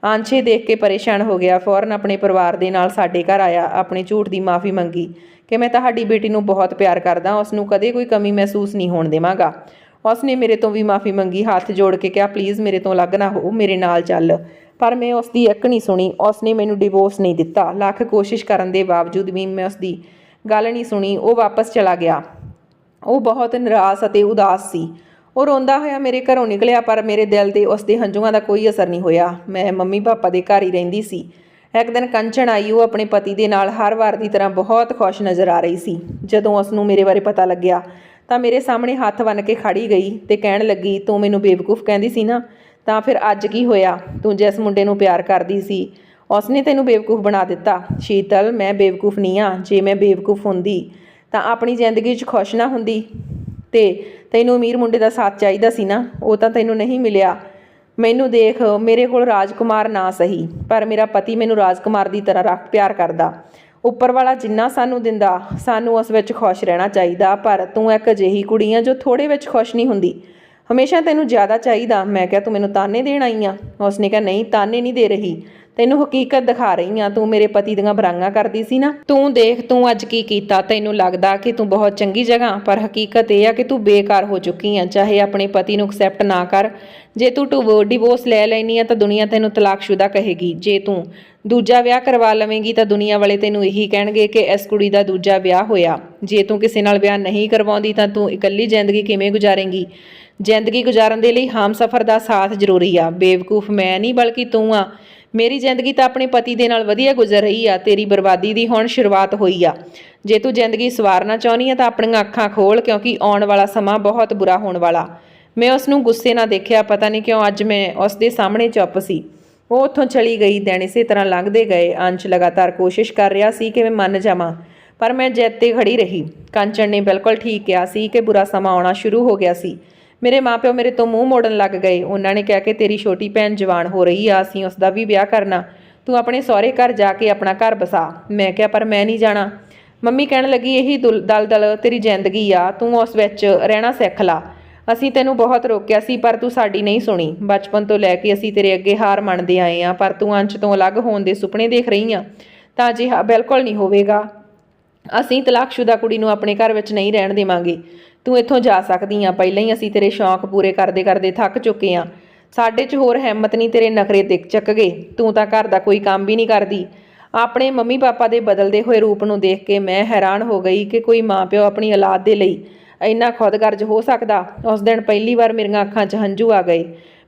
ਆਂਛੇ ਦੇਖ ਕੇ ਪਰੇਸ਼ਾਨ ਹੋ ਗਿਆ। ਫੌਰਨ ਆਪਣੇ ਪਰਿਵਾਰ ਦੇ ਨਾਲ ਸਾਡੇ ਘਰ ਆਇਆ, ਆਪਣੇ ਝੂਠ ਦੀ ਮਾਫੀ ਮੰਗੀ ਕਿ ਮੈਂ ਤੁਹਾਡੀ ਬੇਟੀ ਨੂੰ ਬਹੁਤ ਪਿਆਰ ਕਰਦਾ, ਉਸ ਨੂੰ ਕਦੇ ਕੋਈ ਕਮੀ ਮਹਿਸੂਸ ਨਹੀਂ ਹੋਣ ਦੇਵਾਂਗਾ। ਉਸ ਨੇ ਮੇਰੇ ਤੋਂ ਵੀ ਮਾਫੀ ਮੰਗੀ, ਹੱਥ ਜੋੜ ਕੇ ਕਿਹਾ ਪਲੀਜ਼ ਮੇਰੇ ਤੋਂ ਅਲੱਗ ਨਾ ਹੋ, ਮੇਰੇ ਨਾਲ ਚੱਲ। ਪਰ ਮੈਂ ਉਸ ਦੀ ਇੱਕ ਨਹੀਂ ਸੁਣੀ, ਉਸ ਨੇ ਮੈਨੂੰ ਡਿਵੋਰਸ ਨਹੀਂ ਦਿੱਤਾ। ਲੱਖ ਕੋਸ਼ਿਸ਼ ਕਰਨ ਦੇ ਬਾਵਜੂਦ ਵੀ ਮੈਂ ਉਸ ਦੀ ਗੱਲ ਨਹੀਂ ਸੁਣੀ, ਉਹ ਵਾਪਸ ਚਲਾ ਗਿਆ। ਉਹ ਬਹੁਤ ਨਿਰਾਸ਼ ਅਤੇ ਉਦਾਸ ਸੀ। ਉਹ ਰੋਂਦਾ ਹੋਇਆ ਮੇਰੇ ਘਰੋਂ ਨਿਕਲਿਆ, ਪਰ ਮੇਰੇ ਦਿਲ ਤੇ ਉਸ ਦੇ ਹੰਝੂਆਂ ਦਾ ਕੋਈ ਅਸਰ ਨਹੀਂ ਹੋਇਆ। ਮੈਂ ਮੰਮੀ ਪਾਪਾ ਦੇ ਘਰ ਹੀ ਰਹਿੰਦੀ ਸੀ। ਇੱਕ ਦਿਨ ਕੰਚਨ ਆਈ, ਉਹ ਆਪਣੇ ਪਤੀ ਦੇ ਨਾਲ ਹਰ ਵਾਰ ਦੀ ਤਰ੍ਹਾਂ ਬਹੁਤ ਖੁਸ਼ ਨਜ਼ਰ ਆ ਰਹੀ ਸੀ। ਜਦੋਂ ਉਸ ਨੂੰ ਮੇਰੇ ਬਾਰੇ ਪਤਾ ਲੱਗਿਆ, ਤਾਂ ਮੇਰੇ ਸਾਹਮਣੇ ਹੱਥ ਬੰਨ ਕੇ ਖੜੀ ਗਈ ਤੇ ਕਹਿਣ ਲੱਗੀ, ਤੂੰ ਮੈਨੂੰ ਬੇਵਕੂਫ ਕਹਿੰਦੀ ਸੀ ਨਾ, ਤਾਂ ਫਿਰ ਅੱਜ ਕੀ ਹੋਇਆ? ਤੂੰ ਜਿਸ ਮੁੰਡੇ ਨੂੰ ਪਿਆਰ ਕਰਦੀ ਸੀ, ਉਸਨੇ ਤੈਨੂੰ ਬੇਵਕੂਫ ਬਣਾ ਦਿੱਤਾ। ਸ਼ੀਤਲ, ਮੈਂ ਬੇਵਕੂਫ ਨਹੀਂ ਆ। ਜੇ ਮੈਂ ਬੇਵਕੂਫ ਹੁੰਦੀ, ਤਾਂ ਆਪਣੀ ਜ਼ਿੰਦਗੀ 'ਚ ਖੁਸ਼ ਨਾ ਹੁੰਦੀ। ਤੇ ਤੈਨੂੰ ਅਮੀਰ ਮੁੰਡੇ ਦਾ ਸਾਥ ਚਾਹੀਦਾ ਸੀ ਨਾ, ਉਹ ਤਾਂ ਤੈਨੂੰ ਨਹੀਂ ਮਿਲਿਆ। ਮੈਨੂੰ ਦੇਖ, ਮੇਰੇ ਕੋਲ ਰਾਜਕੁਮਾਰ ਨਾ ਸਹੀ, ਪਰ ਮੇਰਾ ਪਤੀ ਮੈਨੂੰ ਰਾਜਕੁਮਾਰ ਦੀ ਤਰ੍ਹਾਂ ਰੱਖ ਪਿਆਰ ਕਰਦਾ। ਉੱਪਰ ਵਾਲਾ ਜਿੰਨਾ ਸਾਨੂੰ ਦਿੰਦਾ, ਸਾਨੂੰ ਉਸ ਵਿੱਚ ਖੁਸ਼ ਰਹਿਣਾ ਚਾਹੀਦਾ, ਪਰ ਤੂੰ ਇੱਕ ਅਜਿਹੀ ਕੁੜੀ ਆ ਜੋ ਥੋੜੇ ਵਿੱਚ ਖੁਸ਼ ਨਹੀਂ ਹੁੰਦੀ। ਹਮੇਸ਼ਾ ਤੈਨੂੰ ਜ਼ਿਆਦਾ ਚਾਹੀਦਾ, ਮੈਂ ਕਿਹਾ ਤੂੰ ਮੈਨੂੰ ਤਾਨੇ ਦੇਣ ਆਈ ਆ। ਉਸਨੇ ਕਿਹਾ, ਨਹੀਂ, ਤਾਨੇ ਨਹੀਂ ਦੇ ਰਹੀ। ਤੈਨੂੰ ਹਕੀਕਤ ਦਿਖਾ ਰਹੀ ਆ ਤੂੰ ਮੇਰੇ ਪਤੀ ਦੀਆਂ ਬਰਾਂਗਾ ਕਰਦੀ ਸੀ ਨਾ। ਤੂੰ ਦੇਖ, ਤੂੰ ਅੱਜ ਕੀ ਕੀਤਾ? ਤੈਨੂੰ ਲੱਗਦਾ ਕਿ ਤੂੰ ਬਹੁਤ ਚੰਗੀ ਜਗ੍ਹਾ ਪਰ ਹਕੀਕਤ ਇਹ ਆ ਕਿ ਤੂੰ ਬੇਕਾਰ ਹੋ ਚੁੱਕੀ ਆ। ਚਾਹੇ ਆਪਣੇ ਪਤੀ ਨੂੰ ਐਕਸੈਪਟ ਨਾ ਕਰ, ਜੇ ਤੂੰ ਟੂ ਡਿਵੋਰਸ ਲੈ ਲੈਣੀ ਆ ਤਾਂ ਦੁਨੀਆ ਤੈਨੂੰ ਤਲਾਕਸ਼ੁਦਾ ਕਹੇਗੀ, ਜੇ ਤੂੰ ਦੂਜਾ ਵਿਆਹ ਕਰਵਾ ਲਵੇਂਗੀ ਤਾਂ ਦੁਨੀਆ ਵਾਲੇ ਤੈਨੂੰ ਇਹੀ ਕਹਿਣਗੇ ਕਿ ਇਸ ਕੁੜੀ ਦਾ ਦੂਜਾ ਵਿਆਹ ਹੋਇਆ। ਜੇ ਤੂੰ ਕਿਸੇ ਨਾਲ ਵਿਆਹ ਨਹੀਂ ਕਰਵਾਉਂਦੀ ਤਾਂ ਤੂੰ ਇਕੱਲੀ ਜ਼ਿੰਦਗੀ ਕਿਵੇਂ ਗੁਜ਼ਾਰੇਂਗੀ? ਜ਼ਿੰਦਗੀ ਗੁਜ਼ਾਰਨ ਦੇ ਲਈ ਹਮਸਫਰ ਦਾ ਸਾਥ ਜ਼ਰੂਰੀ ਆ। ਬੇਵਕੂਫ ਮੈਂ ਨਹੀਂ, ਬਲਕਿ ਤੂੰ ਆ। ਮੇਰੀ ਜ਼ਿੰਦਗੀ ਤਾਂ ਆਪਣੇ ਪਤੀ ਦੇ ਨਾਲ ਵਧੀਆ ਗੁਜ਼ਰ ਰਹੀ ਆ, ਤੇਰੀ ਬਰਬਾਦੀ ਦੀ ਹੁਣ ਸ਼ੁਰੂਆਤ ਹੋਈ ਆ। ਜੇ ਤੂੰ ਜ਼ਿੰਦਗੀ ਸਵਾਰਨਾ ਚਾਹੁੰਦੀ ਆ ਤਾਂ ਆਪਣੀਆਂ ਅੱਖਾਂ ਖੋਲ, ਕਿਉਂਕਿ ਆਉਣ ਵਾਲਾ ਸਮਾਂ ਬਹੁਤ ਬੁਰਾ ਹੋਣ ਵਾਲਾ। ਮੈਂ ਉਸ ਨੂੰ ਗੁੱਸੇ ਨਾਲ ਦੇਖਿਆ, ਪਤਾ ਨਹੀਂ ਕਿਉਂ ਅੱਜ ਮੈਂ ਉਸ ਦੇ ਸਾਹਮਣੇ ਚੁੱਪ ਸੀ। ਉਹ ਉੱਥੋਂ ਚਲੀ ਗਈ ਦਿਨ ਇਸੇ ਤਰ੍ਹਾਂ ਲੰਘਦੇ ਗਏ। ਅੰਸ਼ ਲਗਾਤਾਰ ਕੋਸ਼ਿਸ਼ ਕਰ ਰਿਹਾ ਸੀ ਕਿ ਮੈਂ ਮੰਨ ਜਾਵਾਂ, ਪਰ ਮੈਂ ਜਿੱਦ ਤੇ ਖੜੀ ਰਹੀ। ਕੰਚਨ ਨੇ ਬਿਲਕੁਲ ਠੀਕ ਕਿਹਾ ਸੀ ਕਿ ਬੁਰਾ ਸਮਾਂ ਆਉਣਾ ਸ਼ੁਰੂ ਹੋ ਗਿਆ ਸੀ। ਮੇਰੇ ਮਾਪਿਓ ਮੇਰੇ ਤੋਂ ਮੂੰਹ ਮੋੜਨ ਲੱਗ ਗਏ। ਉਹਨਾਂ ਨੇ ਕਿਹਾ ਕਿ, ਤੇਰੀ ਛੋਟੀ ਭੈਣ ਜਵਾਨ ਹੋ ਰਹੀ ਆ, ਅਸੀਂ ਉਸ ਦਾ ਵੀ ਵਿਆਹ ਕਰਨਾ। ਤੂੰ ਆਪਣੇ ਸਹੁਰੇ ਘਰ ਜਾ ਕੇ ਆਪਣਾ ਘਰ ਬਸਾ ਮੈਂ ਕਿਹਾ, ਪਰ ਮੈਂ ਨਹੀਂ ਜਾਣਾ। ਮੰਮੀ ਕਹਿਣ ਲੱਗੀ, ਇਹੀ ਦੁਲ- ਦਲਦਲ ਤੇਰੀ ਜ਼ਿੰਦਗੀ ਆ। ਤੂੰ ਉਸ ਵਿੱਚ ਰਹਿਣਾ ਸਿੱਖ ਲਾ। ਅਸੀਂ ਤੈਨੂੰ ਬਹੁਤ ਰੋਕਿਆ ਸੀ, ਪਰ ਤੂੰ ਸਾਡੀ ਨਹੀਂ ਸੁਣੀ। ਬਚਪਨ ਤੋਂ ਲੈ ਕੇ ਅਸੀਂ ਤੇਰੇ ਅੱਗੇ ਹਾਰ ਮੰਨਦੇ ਆਏ ਆ, ਪਰ ਤੂੰ ਅੰਸ਼ ਤੋਂ ਅਲੱਗ ਹੋਣ ਦੇ ਸੁਪਨੇ ਦੇਖ ਰਹੀ ਆ, ਤਾਂ ਅਜਿਹਾ ਬਿਲਕੁਲ ਨਹੀਂ ਹੋਵੇਗਾ। ਅਸੀਂ ਤਲਾਕਸ਼ੁਦਾ ਕੁੜੀ ਨੂੰ ਆਪਣੇ ਘਰ ਵਿੱਚ ਨਹੀਂ ਰਹਿਣ ਦੇਵਾਂਗੇ। ਤੂੰ ਇੱਥੋਂ ਜਾ ਸਕਦੀ ਆ। ਪਹਿਲਾਂ ਹੀ ਅਸੀਂ ਤੇਰੇ ਸ਼ੌਂਕ ਪੂਰੇ ਕਰਦੇ ਕਰਦੇ ਥੱਕ ਚੁੱਕੇ ਆ। ਸਾਡੇ 'ਚ ਹੋਰ ਹਿੰਮਤ ਨਹੀਂ ਤੇਰੇ ਨਖਰੇ ਦਿਖ ਚੱਕ ਗਏ ਤੂੰ ਤਾਂ ਘਰ ਦਾ ਕੋਈ ਕੰਮ ਵੀ ਨਹੀਂ ਕਰਦੀ। ਆਪਣੇ ਮੰਮੀ ਪਾਪਾ ਦੇ ਬਦਲਦੇ ਹੋਏ ਰੂਪ ਨੂੰ ਦੇਖ ਕੇ ਮੈਂ ਹੈਰਾਨ ਹੋ ਗਈ ਕਿ ਕੋਈ ਮਾਪਿਓ ਆਪਣੀ ਔਲਾਦ ਦੇ ਲਈ ਇੰਨਾ ਖੁਦਗਰਜ਼ ਹੋ ਸਕਦਾ। ਉਸ ਦਿਨ ਪਹਿਲੀ ਵਾਰ ਮੇਰੀਆਂ ਅੱਖਾਂ 'ਚ ਹੰਝੂ ਆ ਗਏ।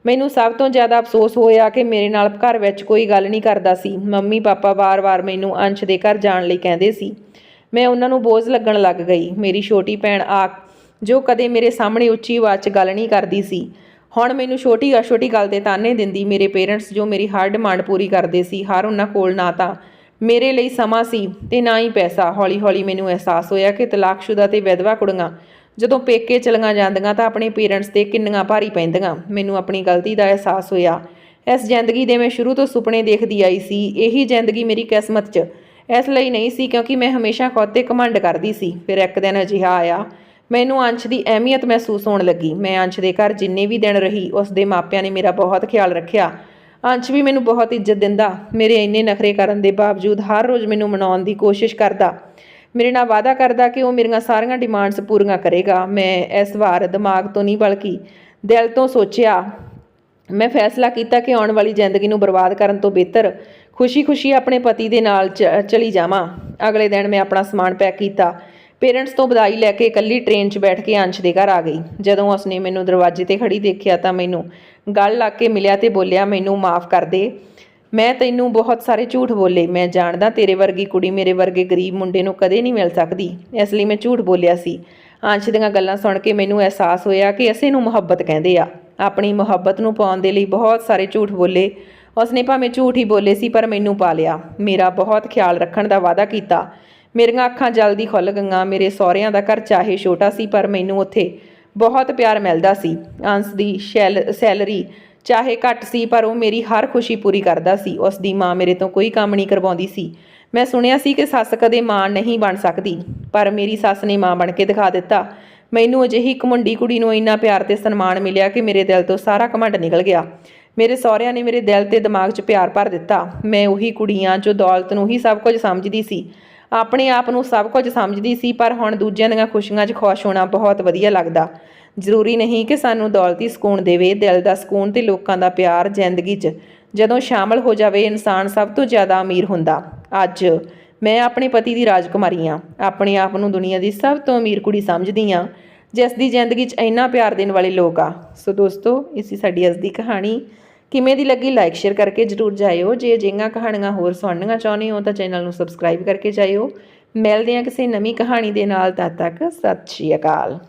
ਮੈਨੂੰ ਸਭ ਤੋਂ ਜ਼ਿਆਦਾ ਅਫਸੋਸ ਹੋਇਆ ਕਿ ਮੇਰੇ ਨਾਲ ਘਰ ਵਿੱਚ ਕੋਈ ਗੱਲ ਨਹੀਂ ਕਰਦਾ ਸੀ। ਮੰਮੀ ਪਾਪਾ ਵਾਰ-ਵਾਰ ਮੈਨੂੰ ਅੰਸ਼ ਦੇ ਘਰ ਜਾਣ ਲਈ ਕਹਿੰਦੇ ਸੀ। ਮੈਂ ਉਹਨਾਂ ਨੂੰ ਬੋਝ ਲੱਗਣ ਲੱਗ ਗਈ। ਮੇਰੀ ਛੋਟੀ ਭੈਣ ਆ ਜੋ ਕਦੇ ਮੇਰੇ ਸਾਹਮਣੇ ਉੱਚੀ ਆਵਾਜ਼ 'ਚ ਗੱਲ ਨਹੀਂ ਕਰਦੀ ਸੀ। ਹੁਣ ਮੈਨੂੰ ਛੋਟੀ ਆ ਛੋਟੀ ਗੱਲ 'ਤੇ ਤਾਨੇ ਦਿੰਦੀ ਮੇਰੇ ਪੇਰੈਂਟਸ ਜੋ ਮੇਰੀ ਹਰ ਡਿਮਾਂਡ ਪੂਰੀ ਕਰਦੇ ਸੀ, ਹਰ ਉਹਨਾਂ ਕੋਲ ਨਾ ਤਾਂ। ਮੇਰੇ ਲਈ ਸਮਾਂ ਸੀ ਤੇ ਨਾ ਹੀ ਪੈਸਾ। ਹੌਲੀ-ਹੌਲੀ ਮੈਨੂੰ ਅਹਿਸਾਸ ਹੋਇਆ ਕਿ ਤਲਾਕਸ਼ੁਦਾ ਤੇ ਵਿਧਵਾ ਕੁੜੀਆਂ ਜਦੋਂ ਪੇਕੇ ਚਲੀਆਂ ਜਾਂਦੀਆਂ ਤਾਂ ਆਪਣੇ ਪੇਰੈਂਟਸ ਤੇ ਕਿੰਨੀਆਂ ਭਾਰੀ ਪੈਂਦੀਆਂ। ਮੈਨੂੰ ਆਪਣੀ ਗਲਤੀ ਦਾ ਅਹਿਸਾਸ ਹੋਇਆ। ਇਸ ਜ਼ਿੰਦਗੀ ਦੇ ਮੈਂ ਸ਼ੁਰੂ ਤੋਂ ਸੁਪਨੇ ਦੇਖਦੀ ਆਈ ਸੀ। ਇਹੀ ਜ਼ਿੰਦਗੀ ਮੇਰੀ ਕਿਸਮਤ 'ਚ ਇਸ ਲਈ ਨਹੀਂ ਸੀ ਕਿਉਂਕਿ ਮੈਂ ਹਮੇਸ਼ਾ ਖੁਦ ਤੇ ਘਮੰਡ ਕਰਦੀ ਸੀ। ਫਿਰ ਇੱਕ ਦਿਨ ਅਜਿਹਾ ਆਇਆ ਮੈਨੂੰ ਅੰਸ਼ ਦੀ ਅਹਿਮੀਅਤ ਮਹਿਸੂਸ ਹੋਣ ਲੱਗੀ। ਮੈਂ ਅੰਸ਼ ਦੇ ਘਰ ਜਿੰਨੇ ਵੀ ਦਿਨ ਰਹੀ, ਉਸ ਦੇ ਮਾਪਿਆਂ ਨੇ ਮੇਰਾ ਬਹੁਤ ਖਿਆਲ ਰੱਖਿਆ। ਅੰਸ਼ ਵੀ ਮੈਨੂੰ ਬਹੁਤ ਇੱਜ਼ਤ ਦਿੰਦਾ। ਮੇਰੇ ਇੰਨੇ ਨਖਰੇ ਕਰਨ ਦੇ ਬਾਵਜੂਦ ਹਰ ਰੋਜ਼ ਮੈਨੂੰ ਮਨਾਉਣ ਦੀ ਕੋਸ਼ਿਸ਼ ਕਰਦਾ। ਮੇਰੇ ਨਾਲ ਵਾਅਦਾ ਕਰਦਾ ਕਿ ਉਹ ਮੇਰੀਆਂ ਸਾਰੀਆਂ ਡਿਮਾਂਡਸ ਪੂਰੀਆਂ ਕਰੇਗਾ। ਮੈਂ ਇਸ ਵਾਰ ਦਿਮਾਗ ਤੋਂ ਨਹੀਂ ਬਲਕਿ ਦਿਲ ਤੋਂ ਸੋਚਿਆ। ਮੈਂ ਫੈਸਲਾ ਕੀਤਾ ਕਿ ਆਉਣ ਵਾਲੀ ਜ਼ਿੰਦਗੀ ਨੂੰ ਬਰਬਾਦ ਕਰਨ ਤੋਂ ਬਿਹਤਰ ਖੁਸ਼ੀ-ਖੁਸ਼ੀ ਆਪਣੇ ਪਤੀ ਦੇ ਨਾਲ ਚਲੀ ਜਾਵਾਂ। ਅਗਲੇ ਦਿਨ ਮੈਂ ਆਪਣਾ ਸਮਾਨ ਪੈਕ ਕੀਤਾ। ਪੇਰੈਂਟਸ ਤੋਂ ਵਧਾਈ ਲੈ ਕੇ ਇਕੱਲੀ ਟ੍ਰੇਨ 'ਚ ਬੈਠ ਕੇ ਅੰਸ਼ ਦੇ ਘਰ ਆ ਗਈ। ਜਦੋਂ ਉਸਨੇ ਮੈਨੂੰ ਦਰਵਾਜ਼ੇ ਤੇ ਖੜੀ ਦੇਖਿਆ ਤਾਂ ਮੈਨੂੰ ਗਲ ਲਾ ਕੇ ਮਿਲਿਆ ਤੇ ਬੋਲਿਆ, ਮੈਨੂੰ ਮਾਫ ਕਰ ਦੇ। ਮੈਂ ਤੈਨੂੰ ਬਹੁਤ ਸਾਰੇ ਝੂਠ ਬੋਲੇ। ਮੈਂ ਜਾਣਦਾ ਤੇਰੇ ਵਰਗੀ ਕੁੜੀ ਮੇਰੇ ਵਰਗੇ ਗਰੀਬ ਮੁੰਡੇ ਨੂੰ ਕਦੇ ਨਹੀਂ ਮਿਲ ਸਕਦੀ। ਇਸ ਲਈ ਮੈਂ ਝੂਠ ਬੋਲਿਆ ਸੀ। ਅੰਸ਼ ਦੀਆਂ ਗੱਲਾਂ ਸੁਣ ਕੇ ਮੈਨੂੰ ਅਹਿਸਾਸ ਹੋਇਆ ਕਿ ਇਸੇ ਨੂੰ ਮੁਹੱਬਤ ਕਹਿੰਦੇ ਆ। ਆਪਣੀ ਮੁਹੱਬਤ ਨੂੰ ਪਾਉਣ ਦੇ ਲਈ ਬਹੁਤ ਸਾਰੇ ਝੂਠ ਬੋਲੇ। ਉਸਨੇ ਭਾਵੇਂ ਝੂਠ ਹੀ ਬੋਲੇ ਸੀ, ਪਰ ਮੈਨੂੰ ਪਾ ਲਿਆ ਮੇਰਾ ਬਹੁਤ ਖਿਆਲ ਰੱਖਣ ਦਾ ਵਾਅਦਾ ਕੀਤਾ। ਮੇਰੀਆਂ ਅੱਖਾਂ ਜਲਦੀ ਖੁੱਲ ਗਈਆਂ, ਮੇਰੇ ਸਹੁਰਿਆਂ ਦਾ ਘਰ ਚਾਹੇ ਛੋਟਾ ਸੀ, ਪਰ ਮੈਨੂੰ ਉੱਥੇ ਬਹੁਤ ਪਿਆਰ ਮਿਲਦਾ ਸੀ। ਅੰਸ਼ ਦੀ ਸ਼ੈਲ, ਸੈਲਰੀ ਚਾਹੇ ਘੱਟ ਸੀ, ਪਰ ਉਹ ਮੇਰੀ ਹਰ ਖੁਸ਼ੀ ਪੂਰੀ ਕਰਦਾ ਸੀ। ਉਸ ਦੀ ਮਾਂ ਮੇਰੇ ਤੋਂ ਕੋਈ ਕੰਮ ਨਹੀਂ ਕਰਵਾਉਂਦੀ ਸੀ। ਮੈਂ ਸੁਣਿਆ ਸੀ ਕਿ ਸੱਸ ਕਦੇ ਮਾਂ ਨਹੀਂ ਬਣ ਸਕਦੀ, ਪਰ ਮੇਰੀ ਸੱਸ ਨੇ ਮਾਂ ਬਣ ਕੇ ਦਿਖਾ ਦਿੱਤਾ। ਮੈਨੂੰ ਅਜਿਹੀ ਇੱਕ ਮੁੰਡੀ ਕੁੜੀ ਨੂੰ ਇੰਨਾ ਪਿਆਰ ਤੇ ਸਨਮਾਨ ਮਿਲਿਆ ਕਿ ਮੇਰੇ ਦਿਲ ਤੋਂ ਸਾਰਾ ਘਮੰਡ ਨਿਕਲ ਗਿਆ। ਮੇਰੇ ਸਹੁਰਿਆਂ ਨੇ ਮੇਰੇ ਦਿਲ ਤੇ ਦਿਮਾਗ 'ਚ ਪਿਆਰ ਭਰ ਦਿੱਤਾ। ਮੈਂ ਉਹੀ ਕੁੜੀਆਂ ਜੋ ਦੌਲਤ ਨੂੰ ਹੀ ਸਭ ਕੁਝ ਸਮਝਦੀ ਸੀ। ਆਪਣੇ ਆਪ ਨੂੰ ਸਭ ਕੁਝ ਸਮਝਦੀ ਸੀ, ਪਰ ਹੁਣ ਦੂਜਿਆਂ ਦੀਆਂ ਖੁਸ਼ੀਆਂ 'ਚ ਖੁਸ਼ ਹੋਣਾ ਬਹੁਤ ਵਧੀਆ ਲੱਗਦਾ। ਜ਼ਰੂਰੀ ਨਹੀਂ ਕਿ ਸਾਨੂੰ ਦੌਲਤੀ ਸਕੂਨ ਦੇਵੇ, ਦਿਲ ਦਾ ਸਕੂਨ ਤੇ ਲੋਕਾਂ ਦਾ ਪਿਆਰ ਜ਼ਿੰਦਗੀ 'ਚ। ਜਦੋਂ ਸ਼ਾਮਲ ਹੋ ਜਾਵੇ, ਇਨਸਾਨ ਸਭ ਤੋਂ ਜ਼ਿਆਦਾ ਅਮੀਰ ਹੁੰਦਾ। ਅੱਜ ਮੈਂ ਆਪਣੇ ਪਤੀ ਦੀ ਰਾਜਕੁਮਾਰੀ ਹਾਂ ਆਪਣੇ ਆਪ ਨੂੰ ਦੁਨੀਆ ਦੀ ਸਭ ਤੋਂ ਅਮੀਰ ਕੁੜੀ ਸਮਝਦੀ ਹਾਂ ਜਿਸ ਦੀ ਜ਼ਿੰਦਗੀ 'ਚ ਇੰਨਾ ਪਿਆਰ ਦੇਣ ਵਾਲੇ ਲੋਕ ਆ। ਸੋ ਦੋਸਤੋ, ਇਸੀ ਸਾਡੀ ਅੱਜ ਦੀ ਕਹਾਣੀ। ਕਿਵੇਂ ਦੀ ਲੱਗੀ ਲਾਈਕ ਸ਼ੇਅਰ ਕਰਕੇ ਜਰੂਰ ਜਾਇਓ। ਜੇ ਅਜਿਹੀਆਂ ਕਹਾਣੀਆਂ ਹੋਰ ਸੁਣਨੀਆਂ ਚਾਹੁੰਦੇ ਹੋ ਤਾਂ ਚੈਨਲ ਨੂੰ ਸਬਸਕ੍ਰਾਈਬ ਕਰਕੇ ਜਾਇਓ। ਮਿਲਦੇ ਹਾਂ ਕਿਸੇ ਨਵੀਂ ਕਹਾਣੀ ਦੇ ਨਾਲ, ਤਦ ਤੱਕ ਸਤਿ ਸ਼੍ਰੀ ਅਕਾਲ।